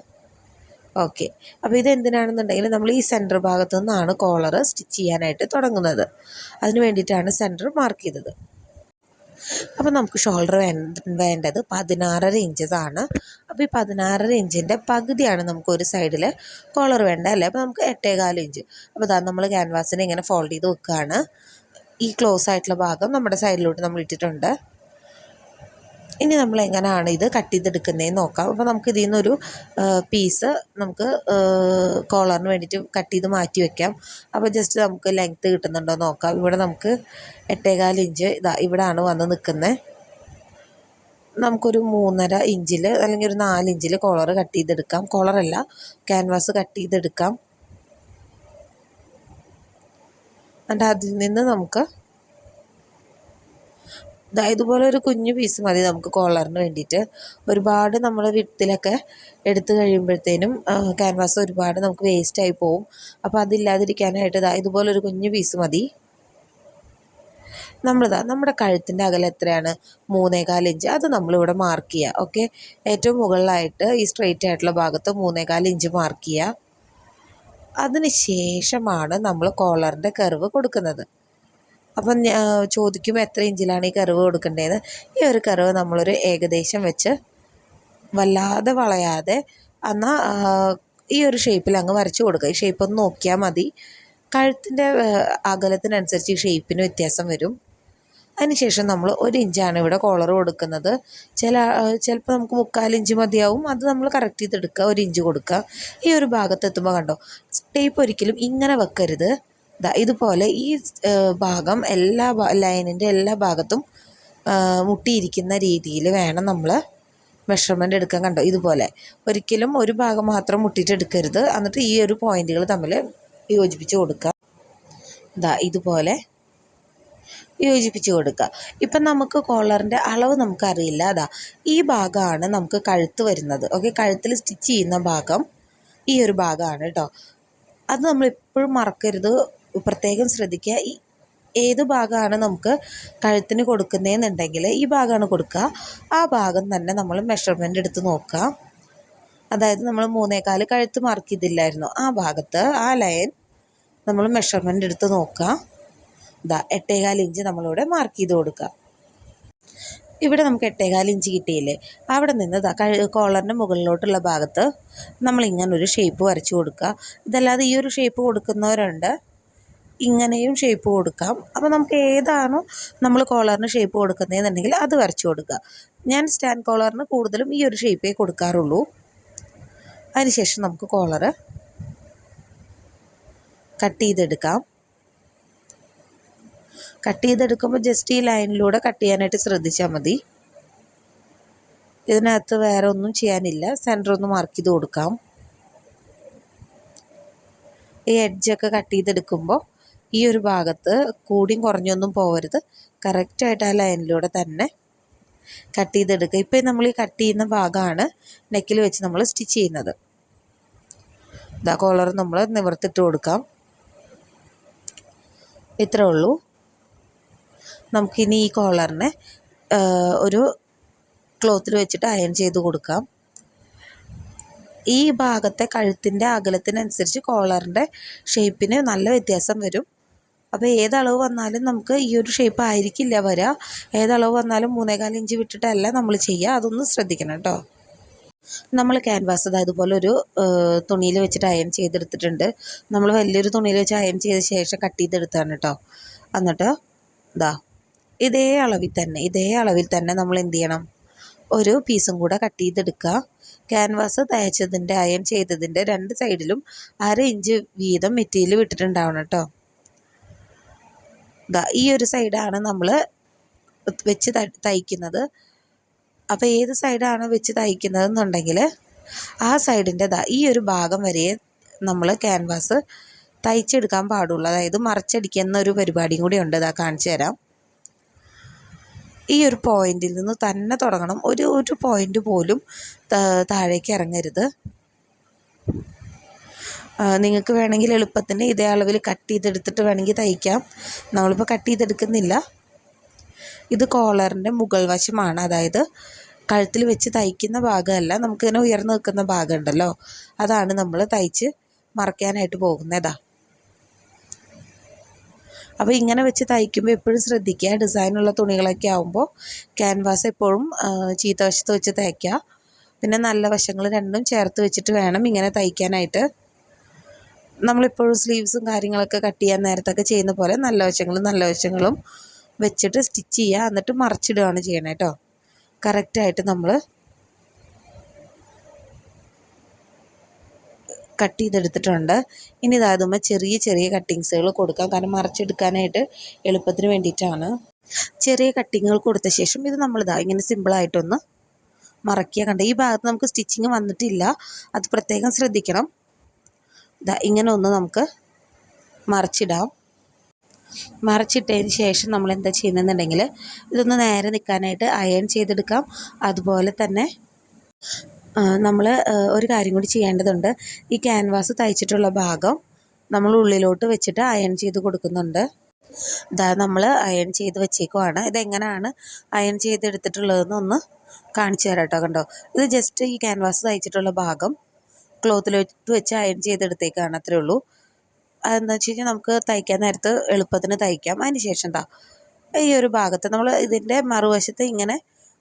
ഓക്കെ അപ്പോൾ ഇത് എന്തിനാണെന്നുണ്ടെങ്കിൽ നമ്മൾ ഈ സെന്റർ ഭാഗത്തു നിന്നാണ് കോളർ സ്റ്റിച്ച് ചെയ്യാനായിട്ട് തുടങ്ങുന്നത്. അതിന് വേണ്ടിയിട്ടാണ് സെന്റർ മാർക്ക് ചെയ്തത്. അപ്പോൾ നമുക്ക് ഷോൾഡർ വേണ്ടത് പതിനാറര ഇഞ്ചസ് ആണ്. അപ്പോൾ ഈ പതിനാറര ഇഞ്ചിന്റെ പകുതിയാണ് നമുക്ക് ഒരു സൈഡിൽ കോളർ വേണ്ട? അല്ലേ? അപ്പോൾ നമുക്ക് എട്ടേകാൽ ഇഞ്ച് അപ്പോൾ ഇതാ നമ്മൾ ക്യാൻവാസിനെ ഇങ്ങനെ ഫോൾഡ് ചെയ്ത് വെക്കുകയാണ് ഈ ക്ലോസ് ആയിട്ടുള്ള ഭാഗം നമ്മുടെ സൈഡിലോട്ട് നമ്മൾ ഇട്ടിട്ടുണ്ട്. ഇനി നമ്മൾ എങ്ങനെയാണ് ഇത് കട്ട് ചെയ്തെടുക്കുന്നതെന്ന് നോക്കാം. അപ്പോൾ നമുക്ക് ഇതിൽ നിന്നൊരു പീസ് നമുക്ക് കോളറിന് വേണ്ടിയിട്ട് കട്ട് ചെയ്ത് മാറ്റി വെക്കാം. അപ്പോൾ ജസ്റ്റ് നമുക്ക് ലെങ്ത്ത് കിട്ടുന്നുണ്ടോ നോക്കാം. ഇവിടെ നമുക്ക് എട്ടേകാൽ ഇഞ്ച് ഇതാ ഇവിടെയാണ് വന്ന് നിൽക്കുന്നത് നമുക്കൊരു മൂന്നര ഇഞ്ചിൽ അല്ലെങ്കിൽ ഒരു നാലിഞ്ചിൽ കോളർ കട്ട് ചെയ്തെടുക്കാം. കോളറല്ല ക്യാൻവാസ് കട്ട് ചെയ്തെടുക്കാം. എന്നിട്ട് അതിൽ നിന്ന് നമുക്ക് ഇതുപോലെ ഒരു കുഞ്ഞു പീസ് മതി നമുക്ക് കോളറിന് വേണ്ടിയിട്ട്. ഒരുപാട് നമ്മൾ വിട്ടിലൊക്കെ എടുത്തു കഴിയുമ്പോഴത്തേനും ക്യാൻവാസ് ഒരുപാട് നമുക്ക് വേസ്റ്റായി പോവും. അപ്പോൾ അതില്ലാതിരിക്കാനായിട്ട് ദാ ഇതുപോലെ ഒരു കുഞ്ഞു പീസ് മതി. നമ്മളിതാ നമ്മുടെ കഴുത്തിന്റെ അകലം എത്രയാണ്? മൂന്നേകാൽ ഇഞ്ച്. അത് നമ്മളിവിടെ മാർക്ക് ചെയ്യുക ഓക്കെ ഏറ്റവും മുകളിലായിട്ട് ഈ സ്ട്രെയിറ്റ് ആയിട്ടുള്ള ഭാഗത്ത് മൂന്നേകാൽ ഇഞ്ച് മാർക്ക് ചെയ്യുക അതിന് ശേഷമാണ് നമ്മൾ കോളറിന്റെ കർവ് കൊടുക്കുന്നത്. അപ്പം ചോദിക്കും എത്ര ഇഞ്ചിലാണ് ഈ കറിവ് കൊടുക്കേണ്ടത് ഈ ഒരു കറിവ് നമ്മളൊരു ഏകദേശം വെച്ച് വല്ലാതെ വളയാതെ എന്നാൽ ഈ ഒരു ഷേപ്പിൽ അങ്ങ് വരച്ച് കൊടുക്കുക ഈ ഷേപ്പ് ഒന്ന് നോക്കിയാൽ മതി. കഴുത്തിന്റെ അകലത്തിനനുസരിച്ച് ഈ ഷേപ്പിന് വ്യത്യാസം വരും. അതിനുശേഷം നമ്മൾ ഒരു ഇഞ്ചാണ് ഇവിടെ കോളർ കൊടുക്കുന്നത്. ചില ചിലപ്പോൾ നമുക്ക് മുക്കാൽ ഇഞ്ച് മതിയാവും. അത് നമ്മൾ കറക്റ്റ് ചെയ്തെടുക്കുക ഒരു ഇഞ്ച് കൊടുക്കുക ഈ ഒരു ഭാഗത്ത് എത്തുമ്പോൾ കണ്ടോ ടേപ്പ് ഒരിക്കലും ഇങ്ങനെ വെക്കരുത്. ഇതുപോലെ ഈ ഭാഗം എല്ലാ ലൈനിന്റെ എല്ലാ ഭാഗത്തും മുട്ടിയിരിക്കുന്ന രീതിയിൽ വേണം നമ്മൾ മെഷർമെന്റ് എടുക്കാൻ കണ്ടോ? ഇതുപോലെ. ഒരിക്കലും ഒരു ഭാഗം മാത്രം മുട്ടിയിട്ട് എടുക്കരുത്. എന്നിട്ട് ഈ ഒരു പോയിന്റുകൾ തമ്മിൽ യോജിപ്പിച്ച് കൊടുക്കുക. ഇതാ ഇതുപോലെ യോജിപ്പിച്ച് കൊടുക്കുക. ഇപ്പം നമുക്ക് കോളറിന്റെ അളവ് നമുക്കറിയില്ല. അതാ ഈ ഭാഗമാണ് നമുക്ക് കഴുത്ത് വരുന്നത്. ഓക്കെ കഴുത്തിൽ സ്റ്റിച്ച് ചെയ്യുന്ന ഭാഗം ഈ ഒരു ഭാഗമാണ് കേട്ടോ. അത് നമ്മൾ എപ്പോഴും മറക്കരുത്. പ്രത്യേകം ശ്രദ്ധിക്കുക. ഈ ഏത് ഭാഗമാണ് നമുക്ക് കഴുത്തിന് കൊടുക്കുന്നതെന്നുണ്ടെങ്കിൽ ഈ ഭാഗമാണ് കൊടുക്കുക. ആ ഭാഗം തന്നെ നമ്മൾ മെഷർമെന്റ് എടുത്ത് നോക്കുക. അതായത് നമ്മൾ മൂന്നേകാൽ കഴുത്ത് മാർക്ക് ചെയ്തില്ലായിരുന്നു. ആ ഭാഗത്ത് ആ ലൈൻ നമ്മൾ മെഷർമെന്റ് എടുത്ത് നോക്കുക. ഇതാ എട്ടേകാൽ ഇഞ്ച് നമ്മളിവിടെ മാർക്ക് ചെയ്ത് കൊടുക്കുക. ഇവിടെ നമുക്ക് എട്ടേകാൽ ഇഞ്ച് കിട്ടിയില്ലേ? അവിടെ നിന്ന് കോളറിന്റെ മുകളിലോട്ടുള്ള ഭാഗത്ത് നമ്മൾ ഇങ്ങനെ ഒരു ഷേപ്പ് വരച്ച് കൊടുക്കുക. ഇതല്ലാതെ ഈ ഒരു ഷേപ്പ് കൊടുക്കുന്നവരുണ്ട്. ഇങ്ങനെയും ഷേപ്പ് കൊടുക്കാം. അപ്പോൾ നമുക്ക് ഏതാണോ നമ്മൾ കോളറിന് ഷേപ്പ് കൊടുക്കുന്നതെന്നുണ്ടെങ്കിൽ അത് വരച്ച് കൊടുക്കുക. ഞാൻ സ്റ്റാൻഡ് കോളറിന് കൂടുതലും ഈ ഒരു ഷേപ്പേ കൊടുക്കാറുള്ളൂ. അതിനുശേഷം നമുക്ക് കോളറ് കട്ട് ചെയ്തെടുക്കാം. കട്ട് ചെയ്തെടുക്കുമ്പോൾ ജസ്റ്റ് ഈ ലൈനിലൂടെ കട്ട് ചെയ്യാനായിട്ട് ശ്രദ്ധിച്ചാൽ മതി. ഇതിനകത്ത് വേറെ ഒന്നും ചെയ്യാനില്ല. സെന്റർ ഒന്ന് മാർക്ക് ചെയ്ത് കൊടുക്കാം. ഈ എഡ്ജൊക്കെ കട്ട് ചെയ്തെടുക്കുമ്പോൾ ഈ ഒരു ഭാഗത്ത് കൂടിയും കുറഞ്ഞൊന്നും പോകരുത് കറക്റ്റായിട്ട് ആ ലൈനിലൂടെ തന്നെ കട്ട് ചെയ്തെടുക്കുക. ഇപ്പം നമ്മൾ ഈ കട്ട് ചെയ്യുന്ന ഭാഗമാണ് നെക്കിൽ വെച്ച് നമ്മൾ സ്റ്റിച്ച് ചെയ്യുന്നത്. ഇതാ കോളർ നമ്മൾ നിവർത്തിട്ട് കൊടുക്കാം. ഇത്രേ ഉള്ളൂ. നമുക്കിനി ഈ കോളറിനെ ഒരു ക്ലോത്തിൽ വെച്ചിട്ട് അയൺ ചെയ്ത് കൊടുക്കാം. ഈ ഭാഗത്തെ കഴുത്തിന്റെ അകലത്തിനനുസരിച്ച് കോളറിന്റെ ഷേപ്പിന് നല്ല വ്യത്യാസം വരും. അപ്പോൾ ഏതളവ് വന്നാലും നമുക്ക് ഈ ഒരു ഷേപ്പ് ആയിരിക്കില്ല വരിക ഏതളവ് വന്നാലും മൂന്നേകാൽ ഇഞ്ച് വിട്ടിട്ടല്ല നമ്മൾ ചെയ്യുക. അതൊന്ന് ശ്രദ്ധിക്കണം കേട്ടോ നമ്മൾ ക്യാൻവാസ് അതായത് ഇതുപോലെ ഒരു തുണിയിൽ വെച്ചിട്ട് അയം ചെയ്തെടുത്തിട്ടുണ്ട്. നമ്മൾ വലിയൊരു തുണിയിൽ വെച്ച് അയം ചെയ്ത ശേഷം കട്ട് ചെയ്തെടുത്താണ് കേട്ടോ എന്നിട്ട് ഇതാ ഇതേ അളവിൽ തന്നെ ഇതേ അളവിൽ തന്നെ നമ്മൾ എന്ത് ചെയ്യണം? ഒരു പീസും കൂടെ കട്ട് ചെയ്തെടുക്കുക. ക്യാൻവാസ് തയ്ച്ചതിന്റെ അയം ചെയ്തതിന്റെ രണ്ട് സൈഡിലും അര ഇഞ്ച് വീതം മെറ്റീരിയൽ വിട്ടിട്ടുണ്ടാവണം കേട്ടോ ഈ ഒരു സൈഡാണ് നമ്മൾ വെച്ച് തയ്ക്കുന്നത്. അപ്പോൾ ഏത് സൈഡാണ് വെച്ച് തയ്ക്കുന്നതെന്നുണ്ടെങ്കിൽ ആ സൈഡിന്റെ ഈ ഒരു ഭാഗം വരെ നമ്മൾ ക്യാൻവാസ് തയ്ച്ചെടുക്കാൻ പാടുള്ളൂ. അതായത് മറിച്ചടിക്കുന്ന ഒരു പരിപാടിയും കൂടി ഉണ്ട് ഇതാ കാണിച്ചു തരാം. ഈ ഒരു പോയിന്റിൽ നിന്ന് തന്നെ തുടങ്ങണം. ഒരു ഒരു പോയിന്റ് പോലും താഴേക്ക് ഇറങ്ങരുത്. നിങ്ങൾക്ക് വേണമെങ്കിൽ എളുപ്പത്തിന് ഇതേ അളവിൽ കട്ട് ചെയ്തെടുത്തിട്ട് വേണമെങ്കിൽ തയ്ക്കാം. നമ്മളിപ്പോൾ കട്ട് ചെയ്തെടുക്കുന്നില്ല. ഇത് കോളറിന്റെ മുകൾ വശമാണ്. അതായത് കഴുത്തിൽ വെച്ച് തയ്ക്കുന്ന ഭാഗമല്ല നമുക്കിങ്ങനെ ഉയർന്നു നിൽക്കുന്ന ഭാഗം ഉണ്ടല്ലോ അതാണ് നമ്മൾ തയ്ച്ച് മറയ്ക്കാനായിട്ട് പോകുന്നതാ. അപ്പോൾ ഇങ്ങനെ വെച്ച് തയ്ക്കുമ്പോൾ എപ്പോഴും ശ്രദ്ധിക്കുക. ഡിസൈനുള്ള തുണികളൊക്കെ ആകുമ്പോൾ ക്യാൻവാസ് എപ്പോഴും ചീത്ത വശത്ത് വെച്ച് തയ്ക്കുക. പിന്നെ നല്ല വശങ്ങൾ രണ്ടും ചേർത്ത് വെച്ചിട്ട് വേണം ഇങ്ങനെ തയ്ക്കാനായിട്ട്. നമ്മളിപ്പോഴും സ്ലീവ്സും കാര്യങ്ങളൊക്കെ കട്ട് ചെയ്യാൻ നേരത്തൊക്കെ ചെയ്യുന്ന പോലെ നല്ല വശങ്ങളും നല്ല വശങ്ങളും വെച്ചിട്ട് സ്റ്റിച്ച് ചെയ്യുക. എന്നിട്ട് മറച്ചിടുകയാണ് ചെയ്യണേ കേട്ടോ കറക്റ്റായിട്ട് നമ്മൾ കട്ട് ചെയ്തെടുത്തിട്ടുണ്ട്. ഇനി ഇതാകുമ്പോൾ ചെറിയ ചെറിയ കട്ടിങ്സുകൾ കൊടുക്കാം. കാരണം മറച്ചെടുക്കാനായിട്ട് എളുപ്പത്തിന് വേണ്ടിയിട്ടാണ്. ചെറിയ കട്ടിങ്ങുകൾ കൊടുത്ത ശേഷം ഇത് നമ്മളിതാ ഇങ്ങനെ സിമ്പിളായിട്ടൊന്ന് മറക്കുക കണ്ട? ഈ ഭാഗത്ത് നമുക്ക് സ്റ്റിച്ചിങ് വന്നിട്ടില്ല. അത് പ്രത്യേകം ശ്രദ്ധിക്കണം. ഇതാ ഇങ്ങനെ ഒന്ന് നമുക്ക് മറിച്ചിടാം. മറിച്ചിട്ടതിന് ശേഷം നമ്മൾ എന്താ ചെയ്യുന്നതെന്നുണ്ടെങ്കിൽ ഇതൊന്ന് നേരെ നിൽക്കാനായിട്ട് അയൺ ചെയ്തെടുക്കാം. അതുപോലെ തന്നെ നമ്മൾ ഒരു കാര്യം കൂടി ചെയ്യേണ്ടതുണ്ട്. ഈ ക്യാൻവാസ് തയ്ച്ചിട്ടുള്ള ഭാഗം നമ്മൾ ഉള്ളിലോട്ട് വെച്ചിട്ട് അയൺ ചെയ്ത് കൊടുക്കുന്നുണ്ട്. ഇതാ നമ്മൾ അയൺ ചെയ്ത് വെച്ചേക്കുവാണ്. ഇതെങ്ങനെയാണ് അയൺ ചെയ്തെടുത്തിട്ടുള്ളതെന്ന് ഒന്ന് കാണിച്ചു തരാം കേട്ടോ കണ്ടോ. ഇത് ജസ്റ്റ് ഈ ക്യാൻവാസ് തയ്ച്ചിട്ടുള്ള ഭാഗം ക്ലോത്തിലോട്ട് വെച്ച് അയൺ ചെയ്തെടുത്തേക്കാണ് അത്രേ ഉള്ളൂ. അതെന്താ വെച്ച് കഴിഞ്ഞാൽ നമുക്ക് തയ്ക്കാൻ നേരത്ത് എളുപ്പത്തിന് തയ്ക്കാം. അതിന് ശേഷം എന്താ ഈ ഒരു ഭാഗത്ത് നമ്മൾ ഇതിന്റെ മറുവശത്ത് ഇങ്ങനെ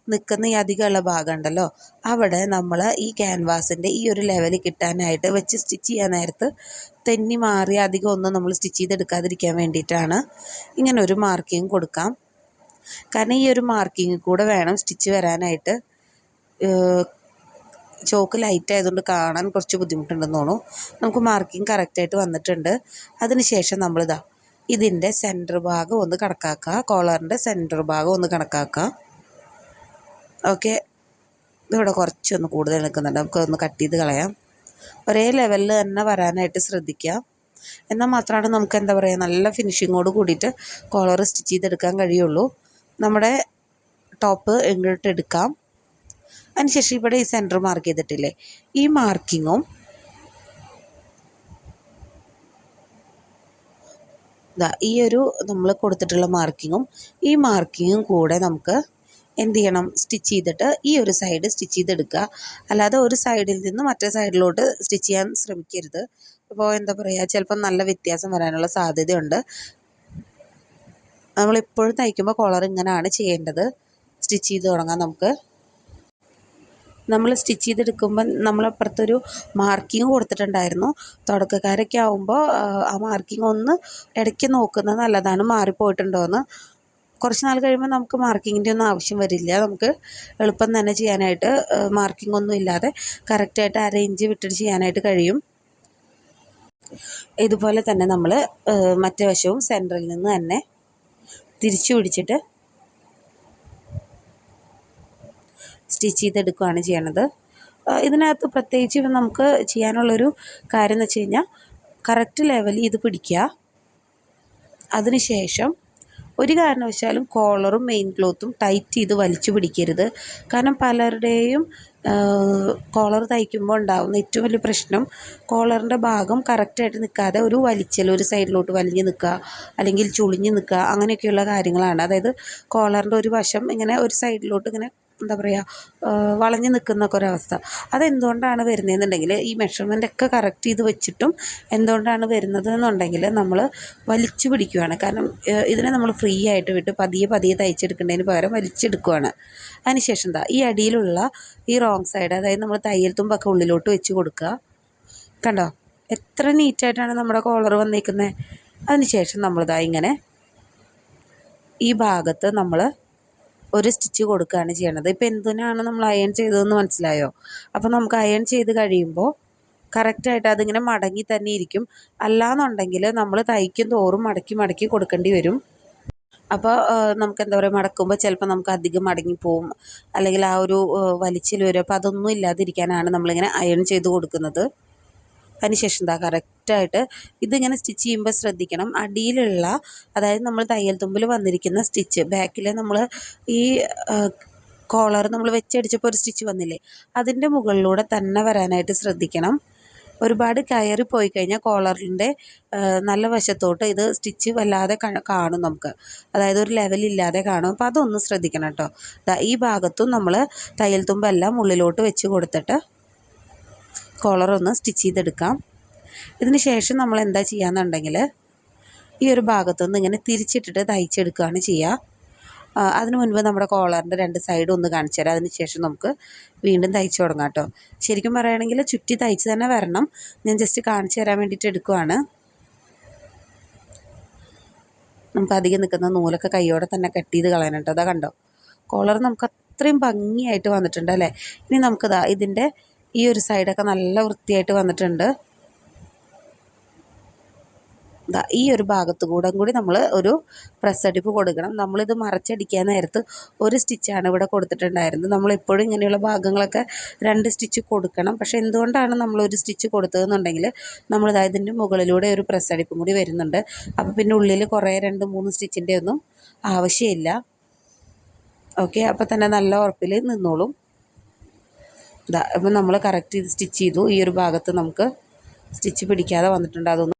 നിൽക്കുന്ന ഈ അധികമുള്ള ഭാഗം ഉണ്ടല്ലോ അവിടെ നമ്മൾ ഈ ക്യാൻവാസിന്റെ ഈ ഒരു ലെവൽ കിട്ടാനായിട്ട് വെച്ച് സ്റ്റിച്ച് ചെയ്യാൻ നേരത്ത് തെന്നി മാറി അധികം ഒന്നും നമ്മൾ സ്റ്റിച്ച് ചെയ്തെടുക്കാതിരിക്കാൻ വേണ്ടിയിട്ടാണ് ഇങ്ങനെ ഒരു മാർക്കിങ് കൊടുക്കാം. കാരണം ഈ ഒരു മാർക്കിങ് കൂടെ വേണം സ്റ്റിച്ച് വരാനായിട്ട്. ചോക്ക് ലൈറ്റ് ആയതുകൊണ്ട് കാണാൻ കുറച്ച് ബുദ്ധിമുട്ടുണ്ടെന്ന് തോന്നുന്നു. നമുക്ക് മാർക്കിംഗ് കറക്റ്റായിട്ട് വന്നിട്ടുണ്ട്. അതിനുശേഷം നമ്മളിതാ ഇതിന്റെ സെന്റർ ഭാഗം ഒന്ന് കണക്കാക്കുക കോളറിന്റെ സെന്റർ ഭാഗം ഒന്ന് കണക്കാക്കുക ഓക്കെ ഇവിടെ കുറച്ചൊന്ന് കൂടുതൽ നിൽക്കുന്നുണ്ട്. നമുക്ക് ഒന്ന് കട്ട് ചെയ്ത് കളയാം. ഒരേ ലെവലിൽ തന്നെ വരാനായിട്ട് ശ്രദ്ധിക്കുക എന്നാൽ മാത്രമാണ് നമുക്ക് എന്താ പറയുക നല്ല ഫിനിഷിങ്ങോട് കൂടിയിട്ട് കോളർ സ്റ്റിച്ച് ചെയ്തെടുക്കാൻ കഴിയുള്ളൂ. നമ്മുടെ ടോപ്പ് എങ്ങോട്ട് എടുക്കാം. അതിനുശേഷം ഇവിടെ ഈ സെന്റർ മാർക്ക് ചെയ്തിട്ടില്ലേ? ഈ മാർക്കിങ്ങും ഈ ഒരു നമ്മൾ കൊടുത്തിട്ടുള്ള മാർക്കിങ്ങും ഈ മാർക്കിങ്ങും കൂടെ നമുക്ക് എന്ത് ചെയ്യണം? സ്റ്റിച്ച് ചെയ്തിട്ട് ഈ ഒരു സൈഡ് സ്റ്റിച്ച് ചെയ്തെടുക്കുക. അല്ലാതെ ഒരു സൈഡിൽ നിന്ന് മറ്റേ സൈഡിലോട്ട് സ്റ്റിച്ച് ചെയ്യാൻ ശ്രമിക്കരുത്. അപ്പോൾ എന്താ പറയുക ചിലപ്പോൾ നല്ല വ്യത്യാസം വരാനുള്ള സാധ്യതയുണ്ട്. നമ്മളിപ്പോഴും തയ്ക്കുമ്പോൾ കോളർ ഇങ്ങനെയാണ് ചെയ്യേണ്ടത്. സ്റ്റിച്ച് ചെയ്ത് തുടങ്ങാം നമുക്ക്. നമ്മൾ സ്റ്റിച്ച് ചെയ്തെടുക്കുമ്പോൾ നമ്മളപ്പുറത്തൊരു മാർക്കിങ് കൊടുത്തിട്ടുണ്ടായിരുന്നു. തുടക്കക്കാരൊക്കെ ആവുമ്പോൾ ആ മാർക്കിംഗ് ഒന്ന് ഇടയ്ക്ക് നോക്കുന്നത് നല്ലതാണ് മാറിപ്പോയിട്ടുണ്ടോ എന്ന് കുറച്ച് നാൾ കഴിയുമ്പോൾ നമുക്ക് മാർക്കിങ്ങിന്റെ ഒന്നും ആവശ്യം വരില്ല. നമുക്ക് എളുപ്പം തന്നെ ചെയ്യാനായിട്ട് മാർക്കിംഗ് ഒന്നും ഇല്ലാതെ കറക്റ്റായിട്ട് അര ഇഞ്ച് വിട്ടിട്ട് ചെയ്യാനായിട്ട് കഴിയും. ഇതുപോലെ തന്നെ നമ്മൾ മറ്റേ വശവും സെന്ററിൽ നിന്ന് തന്നെ തിരിച്ചു പിടിച്ചിട്ട് സ്റ്റിച്ച് ചെയ്തെടുക്കുകയാണ് ചെയ്യണത്. ഇതിനകത്ത് പ്രത്യേകിച്ച് നമുക്ക് ചെയ്യാനുള്ളൊരു കാര്യം എന്ന് വെച്ച് കഴിഞ്ഞാൽ കറക്റ്റ് ലെവലിൽ ഇത് പിടിക്കുക. അതിനുശേഷം ഒരു കാരണവശാലും കോളറും മെയിൻ ക്ലോത്തും ടൈറ്റ് ചെയ്ത് വലിച്ചു പിടിക്കരുത്. കാരണം പലരുടെയും കോളർ തയ്ക്കുമ്പോൾ ഉണ്ടാകുന്ന ഏറ്റവും വലിയ പ്രശ്നം കോളറിന്റെ ഭാഗം കറക്റ്റായിട്ട് നിൽക്കാതെ ഒരു വലിച്ചൽ ഒരു സൈഡിലോട്ട് വലിഞ്ഞ് നിൽക്കുക അല്ലെങ്കിൽ ചുളിഞ്ഞ് നിൽക്കുക അങ്ങനെയൊക്കെയുള്ള കാര്യങ്ങളാണ്. അതായത് കോളറിന്റെ ഒരു വശം ഇങ്ങനെ ഒരു സൈഡിലോട്ട് ഇങ്ങനെ എന്താ പറയുക വളഞ്ഞു നിൽക്കുന്നൊക്കെ ഒരവസ്ഥ. അതെന്തുകൊണ്ടാണ് വരുന്നതെന്നുണ്ടെങ്കിൽ ഈ മെഷർമെന്റ് ഒക്കെ കറക്റ്റ് ചെയ്ത് വെച്ചിട്ടും എന്തുകൊണ്ടാണ് വരുന്നത് എന്നുണ്ടെങ്കിൽ നമ്മൾ വലിച്ചു പിടിക്കുകയാണ് കാരണം ഇതിനെ നമ്മൾ ഫ്രീ ആയിട്ട് വിട്ട് പതിയെ പതിയെ തയ്ച്ചെടുക്കേണ്ടതിന് പകരം വലിച്ചെടുക്കുകയാണ് അതിനുശേഷം എന്താ ഈ അടിയിലുള്ള ഈ റോങ് സൈഡ് അതായത് നമ്മൾ തയ്യൽ തുമ്പൊക്കെ ഉള്ളിലോട്ട് വെച്ച് കൊടുക്കുക കണ്ടോ? എത്ര നീറ്റായിട്ടാണ് നമ്മുടെ കോളർ വന്നിരിക്കുന്നത് അതിനുശേഷം നമ്മളിതാ ഇങ്ങനെ ഈ ഭാഗത്ത് നമ്മൾ ഒരു സ്റ്റിച്ച് കൊടുക്കുകയാണ് ചെയ്യണത്. ഇപ്പോൾ എന്തിനാണ് നമ്മൾ അയൺ ചെയ്തതെന്ന് മനസ്സിലായോ? അപ്പോൾ നമുക്ക് അയൺ ചെയ്ത് കഴിയുമ്പോൾ കറക്റ്റായിട്ട് അതിങ്ങനെ മടങ്ങി തന്നെ ഇരിക്കും. അല്ലാന്നുണ്ടെങ്കിൽ നമ്മൾ തയ്ക്കും തോറും മടക്കി മടക്കി കൊടുക്കേണ്ടി വരും. അപ്പോൾ നമുക്ക് എന്താ പറയുക മടക്കുമ്പോൾ ചിലപ്പോൾ നമുക്ക് അധികം മടങ്ങിപ്പോവും അല്ലെങ്കിൽ ആ ഒരു വലിച്ചിൽ വരും. അപ്പോൾ അതൊന്നും ഇല്ലാതിരിക്കാനാണ് നമ്മളിങ്ങനെ അയൺ ചെയ്ത് കൊടുക്കുന്നത്. അതിനുശേഷം എന്താ കറക്റ്റായിട്ട് ഇതിങ്ങനെ സ്റ്റിച്ച് ചെയ്യുമ്പോൾ ശ്രദ്ധിക്കണം. അടിയിലുള്ള അതായത് നമ്മൾ തയ്യൽ തുമ്പിൽ വന്നിരിക്കുന്ന സ്റ്റിച്ച് ബാക്കിൽ നമ്മൾ ഈ കോളർ നമ്മൾ വെച്ചടിച്ചപ്പോൾ ഒരു സ്റ്റിച്ച് വന്നില്ലേ അതിന്റെ മുകളിലൂടെ തന്നെ വരാനായിട്ട് ശ്രദ്ധിക്കണം. ഒരുപാട് കയറി പോയി കഴിഞ്ഞാൽ കോളറിന്റെ നല്ല വശത്തോട്ട് ഇത് സ്റ്റിച്ച് വല്ലാതെ കാണും നമുക്ക്. അതായത് ഒരു ലെവലില്ലാതെ കാണും. അപ്പോൾ അതൊന്ന് ശ്രദ്ധിക്കണം കേട്ടോ. ഈ ഭാഗത്തും നമ്മൾ തയ്യൽ തുമ്പെല്ലാം ഉള്ളിലോട്ട് വെച്ച് കൊടുത്തിട്ട് കോളറൊന്ന് സ്റ്റിച്ച് ചെയ്തെടുക്കാം. ഇതിന് ശേഷം നമ്മൾ എന്താ ചെയ്യാന്നുണ്ടെങ്കിൽ ഈ ഒരു ഭാഗത്തുനിന്ന് ഇങ്ങനെ തിരിച്ചിട്ടിട്ട് തയ്ച്ചെടുക്കുകയാണ് ചെയ്യുക. അതിന് മുൻപ് നമ്മുടെ കോളറിന്റെ രണ്ട് സൈഡും ഒന്ന് കാണിച്ചു തരാം. അതിന് ശേഷം നമുക്ക് വീണ്ടും തയ്ച്ചു തുടങ്ങാം കേട്ടോ. ശരിക്കും പറയുകയാണെങ്കിൽ ചുറ്റി തയ്ച്ച് തന്നെ വരണം. ഞാൻ ജസ്റ്റ് കാണിച്ചു തരാൻ വേണ്ടിയിട്ട് എടുക്കുവാണ്. നമുക്ക് അധികം നിൽക്കുന്ന നൂലൊക്കെ കൈയോടെ തന്നെ കട്ട് ചെയ്ത് കളയണം കേട്ടോ. അതാ കണ്ടോ? കോളർ നമുക്ക് അത്രയും ഭംഗിയായിട്ട് വന്നിട്ടുണ്ട് അല്ലേ? ഇനി നമുക്കിതാ ഇതിന്റെ ഈ ഒരു സൈഡൊക്കെ നല്ല വൃത്തിയായിട്ട് വന്നിട്ടുണ്ട്. ഈ ഒരു ഭാഗത്തു കൂടെ കൂടി നമ്മൾ ഒരു പ്രസ് അടിപ്പ് കൊടുക്കണം. നമ്മളിത് മറച്ചടിക്കാൻ നേരത്ത് ഒരു സ്റ്റിച്ചാണ് ഇവിടെ കൊടുത്തിട്ടുണ്ടായിരുന്നത്. നമ്മളെപ്പോഴും ഇങ്ങനെയുള്ള ഭാഗങ്ങളൊക്കെ രണ്ട് സ്റ്റിച്ച് കൊടുക്കണം. പക്ഷേ എന്തുകൊണ്ടാണ് നമ്മൾ ഒരു സ്റ്റിച്ച് കൊടുത്തതെന്നുണ്ടെങ്കിൽ നമ്മളിതായതിന്റെ മുകളിലൂടെ ഒരു പ്രസ് അടിപ്പും കൂടി വരുന്നുണ്ട്. അപ്പോൾ പിന്നെ ഉള്ളിൽ കുറേ രണ്ട് മൂന്ന് സ്റ്റിച്ചിന്റെ ഒന്നും ആവശ്യമില്ല. ഓക്കെ അപ്പോൾ തന്നെ നല്ല ഉറപ്പിൽ നിന്നോളും. ഇതാ അപ്പം നമ്മൾ കറക്റ്റ് ചെയ്ത് സ്റ്റിച്ച് ചെയ്തു. ഈ ഒരു ഭാഗത്ത് നമുക്ക് സ്റ്റിച്ച് പിടിക്കാതെ വന്നിട്ടുണ്ട്. അതൊന്ന്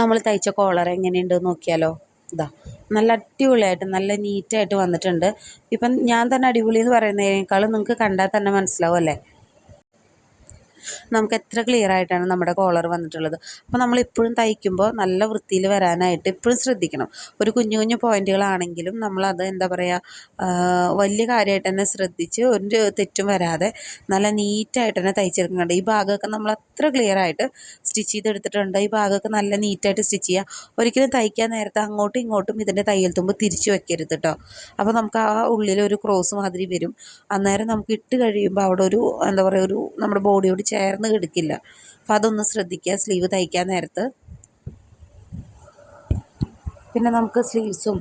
നമ്മൾ തയ്ച്ച കോളർ എങ്ങനെയുണ്ടെന്ന് നോക്കിയാലോ. ഇതാ നല്ല അടിപൊളിയായിട്ട് നല്ല നീറ്റായിട്ട് വന്നിട്ടുണ്ട്. ഇപ്പം ഞാൻ തന്നെ അടിപൊളി എന്ന് പറയുന്നതിനേക്കാളും നിങ്ങൾക്ക് കണ്ടാൽ തന്നെ മനസ്സിലാവും അല്ലേ? നമുക്ക് എത്ര ക്ലിയർ ആയിട്ടാണ് നമ്മുടെ കോളർ വന്നിട്ടുള്ളത്. അപ്പോൾ നമ്മൾ എപ്പോഴും തയ്ക്കുമ്പോൾ നല്ല വൃത്തിയിൽ വരാനായിട്ട് എപ്പോഴും ശ്രദ്ധിക്കണം. ഒരു കുഞ്ഞു കുഞ്ഞു പോയിന്റുകളാണെങ്കിലും നമ്മളത് എന്താ പറയുക വലിയ കാര്യമായിട്ട് തന്നെ ശ്രദ്ധിച്ച് ഒരു തെറ്റും വരാതെ നല്ല നീറ്റായിട്ട് തന്നെ തയ്ച്ചെടുക്കുന്നുണ്ട്. ഈ ഭാഗമൊക്കെ നമ്മൾ അത്ര ക്ലിയർ ആയിട്ട് സ്റ്റിച്ച് ചെയ്തെടുത്തിട്ടുണ്ട്. ഈ ഭാഗമൊക്കെ നല്ല നീറ്റായിട്ട് സ്റ്റിച്ച് ചെയ്യുക ഒരിക്കലും തയ്ക്കാൻ നേരത്തെ അങ്ങോട്ടും ഇങ്ങോട്ടും ഇതിന്റെ തയ്യൽ തുമ്പ് തിരിച്ചു വെക്കരുത് കേട്ടോ അപ്പോൾ നമുക്ക് ആ ഉള്ളിൽ ഒരു ക്രോസ് മാതിരി വരും. അന്നേരം നമുക്ക് ഇട്ട് കഴിയുമ്പോൾ അവിടെ ഒരു എന്താ പറയുക ഒരു നമ്മുടെ ബോഡിയോട് ചേർന്ന് കിടക്കില്ല അപ്പം അതൊന്ന് ശ്രദ്ധിക്കുക സ്ലീവ് തയ്ക്കാൻ നേരത്ത്. പിന്നെ നമുക്ക് സ്ലീവ്സും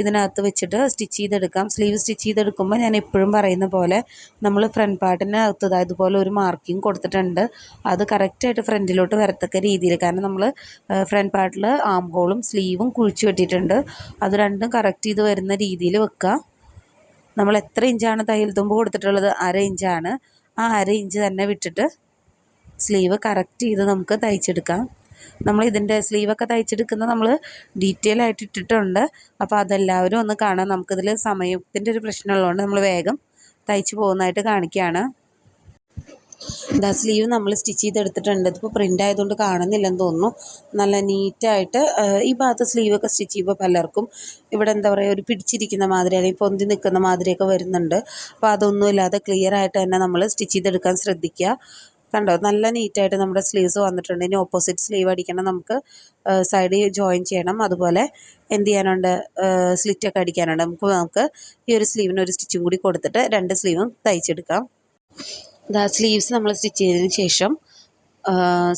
ഇതിനകത്ത് വെച്ചിട്ട് സ്റ്റിച്ച് ചെയ്തെടുക്കാം. സ്ലീവ് സ്റ്റിച്ച് ചെയ്തെടുക്കുമ്പോൾ ഞാൻ എപ്പോഴും പറയുന്ന പോലെ നമ്മൾ ഫ്രണ്ട് പാർട്ടിനകത്ത് ഇതാ ഇതുപോലെ ഒരു മാർക്കിംഗ് കൊടുത്തിട്ടുണ്ട്. അത് കറക്റ്റായിട്ട് ഫ്രണ്ടിലോട്ട് വരത്തക്ക രീതിയിൽ കാരണം നമ്മൾ ഫ്രണ്ട് പാർട്ടിൽ ആം ഹോളും സ്ലീവും കുഴിച്ചു വെട്ടിയിട്ടുണ്ട്. അത് രണ്ടും കറക്റ്റ് ചെയ്ത് വരുന്ന രീതിയിൽ വെക്കുക നമ്മൾ എത്ര ഇഞ്ചാണ് തയ്യൽ തുമ്പ് കൊടുത്തിട്ടുള്ളത്? അര ഇഞ്ചാണ് ആ അര ഇഞ്ച് തന്നെ വിട്ടിട്ട് സ്ലീവ് കറക്റ്റ് ചെയ്ത് നമുക്ക് തയ്ച്ചെടുക്കാം. നമ്മൾ ഇതിന്റെ സ്ലീവൊക്കെ തയ്ച്ചെടുക്കുന്നത് നമ്മൾ ഡീറ്റെയിൽ ആയിട്ട് ഇട്ടിട്ടുണ്ട്. അപ്പോൾ അതെല്ലാവരും ഒന്ന് കാണാം. നമുക്കിതിൽ സമയത്തിന്റെ ഒരു പ്രശ്നമുള്ളതുകൊണ്ട് നമ്മൾ വേഗം തയ്ച്ച് പോകുന്നതായിട്ട് കാണിക്കുകയാണ്. ഇതാ സ്ലീവ് നമ്മൾ സ്റ്റിച്ച് ചെയ്തെടുത്തിട്ടുണ്ട്. ഇതിപ്പോൾ പ്രിന്റ് ആയതുകൊണ്ട് കാണുന്നില്ലെന്ന് തോന്നുന്നു. നല്ല നീറ്റായിട്ട് ഈ ഭാഗത്ത് സ്ലീവൊക്കെ സ്റ്റിച്ച് ചെയ്യുമ്പോൾ പലർക്കും ഇവിടെ എന്താ പറയുക ഒരു പിടിച്ചിരിക്കുന്ന മാതിരി അല്ലെങ്കിൽ പൊന്തി നിൽക്കുന്ന മാതിരിയൊക്കെ വരുന്നുണ്ട്. അപ്പോൾ അതൊന്നും ഇല്ലാതെ ക്ലിയർ ആയിട്ട് തന്നെ നമ്മൾ സ്റ്റിച്ച് ചെയ്തെടുക്കാൻ ശ്രദ്ധിക്കുക. കണ്ടോ? നല്ല നീറ്റായിട്ട് നമ്മുടെ സ്ലീവ്സ് വന്നിട്ടുണ്ട്. ഇനി ഓപ്പോസിറ്റ് സ്ലീവ് അടിക്കണം നമുക്ക്. സൈഡിൽ ജോയിൻ ചെയ്യണം. അതുപോലെ എന്ത് ചെയ്യാനുണ്ട്? സ്ലിറ്റൊക്കെ അടിക്കാനുണ്ട്. നമുക്ക് നമുക്ക് ഈ ഒരു സ്ലീവിന് ഒരു സ്റ്റിച്ചും കൂടി കൊടുത്തിട്ട് രണ്ട് സ്ലീവും തയ്ച്ചെടുക്കാം. ഇതാ സ്ലീവ്സ് നമ്മൾ സ്റ്റിച്ച് ചെയ്തതിന് ശേഷം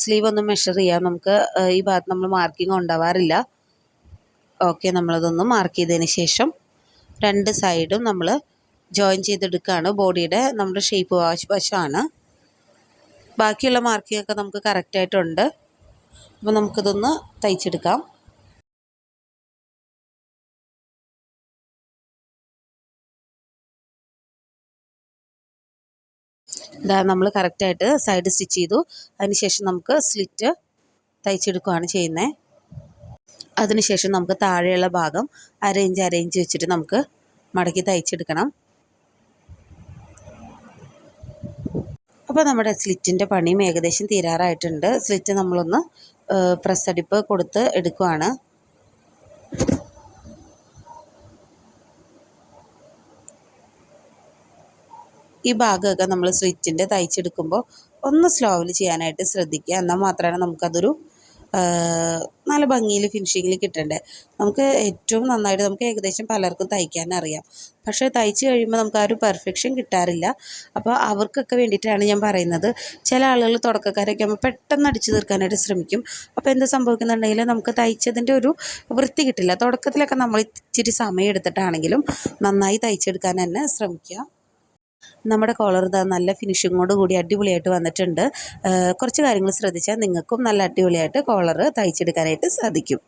സ്ലീവ് ഒന്ന് മെഷർ ചെയ്യാം നമുക്ക് ഈ ഭാഗത്ത് നമ്മൾ മാർക്കിംഗ് ഉണ്ടാവാറില്ല ഓക്കെ നമ്മളതൊന്ന് മാർക്ക് ചെയ്തതിന് ശേഷം രണ്ട് സൈഡും നമ്മൾ ജോയിൻ ചെയ്തെടുക്കുകയാണ്. ബോഡിയുടെ നമ്മുടെ ഷേപ്പ് വാഷ് വശമാണ്. ബാക്കിയുള്ള മാർക്കിംഗ് ഒക്കെ നമുക്ക് കറക്റ്റായിട്ടുണ്ട് അപ്പോൾ നമുക്കിതൊന്ന് തയ്ച്ചെടുക്കാം. ഇതാ നമ്മൾ കറക്റ്റായിട്ട് സൈഡ് സ്റ്റിച്ച് ചെയ്തു. അതിനുശേഷം നമുക്ക് സ്ലിറ്റ് തയ്ച്ചെടുക്കുകയാണ് ചെയ്യുന്നത് അതിനുശേഷം നമുക്ക് താഴെയുള്ള ഭാഗം അരയിഞ്ച് അരയിഞ്ച് വെച്ചിട്ട് നമുക്ക് മടക്കി തയ്ച്ചെടുക്കണം. അപ്പോൾ നമ്മുടെ സ്ലിറ്റിന്റെ പണിയും ഏകദേശം തീരാറായിട്ടുണ്ട്. സ്ലിറ്റ് നമ്മളൊന്ന് പ്രസ് അടിപ്പ് കൊടുത്ത് എടുക്കുവാണ്. ഈ ഭാഗമൊക്കെ നമ്മൾ സ്ലിറ്റിന്റെ തയ്ച്ചെടുക്കുമ്പോൾ ഒന്ന് സ്ലോവിൽ ചെയ്യാനായിട്ട് ശ്രദ്ധിക്കുക. എന്നാൽ മാത്രമാണ് നമുക്കതൊരു നല്ല ഭംഗിയിൽ ഫിനിഷിങ്ങിൽ കിട്ടണ്ടേ. നമുക്ക് ഏറ്റവും നന്നായിട്ട് നമുക്ക് ഏകദേശം പലർക്കും തയ്ക്കാൻ അറിയാം. പക്ഷേ തയ്ച്ച് കഴിയുമ്പോൾ നമുക്ക് ആ ഒരു പെർഫെക്ഷൻ കിട്ടാറില്ല. അപ്പോൾ അവർക്കൊക്കെ വേണ്ടിയിട്ടാണ് ഞാൻ പറയുന്നത്. ചില ആളുകൾ തുടക്കക്കാരൊക്കെ ആകുമ്പോൾ പെട്ടെന്ന് അടിച്ചു തീർക്കാനായിട്ട് ശ്രമിക്കും. അപ്പോൾ എന്ത് സംഭവിക്കുന്നുണ്ടെങ്കിൽ നമുക്ക് തയ്ച്ചതിന്റെ ഒരു വൃത്തി കിട്ടില്ല. തുടക്കത്തിലൊക്കെ നമ്മൾ ഇച്ചിരി സമയം എടുത്തിട്ടാണെങ്കിലും നന്നായി തയ്ച്ചെടുക്കാൻ തന്നെ ശ്രമിക്കുക. നമ്മുടെ കോളർ ഇതാ നല്ല ഫിനിഷിങ്ങോട് കൂടി അടിപൊളിയായിട്ട് വന്നിട്ടുണ്ട്. കുറച്ച് കാര്യങ്ങൾ ശ്രദ്ധിച്ചാൽ നിങ്ങൾക്കും നല്ല അടിപൊളിയായിട്ട് കോളർ തയ്ച്ചെടുക്കാനായിട്ട് സാധിക്കും.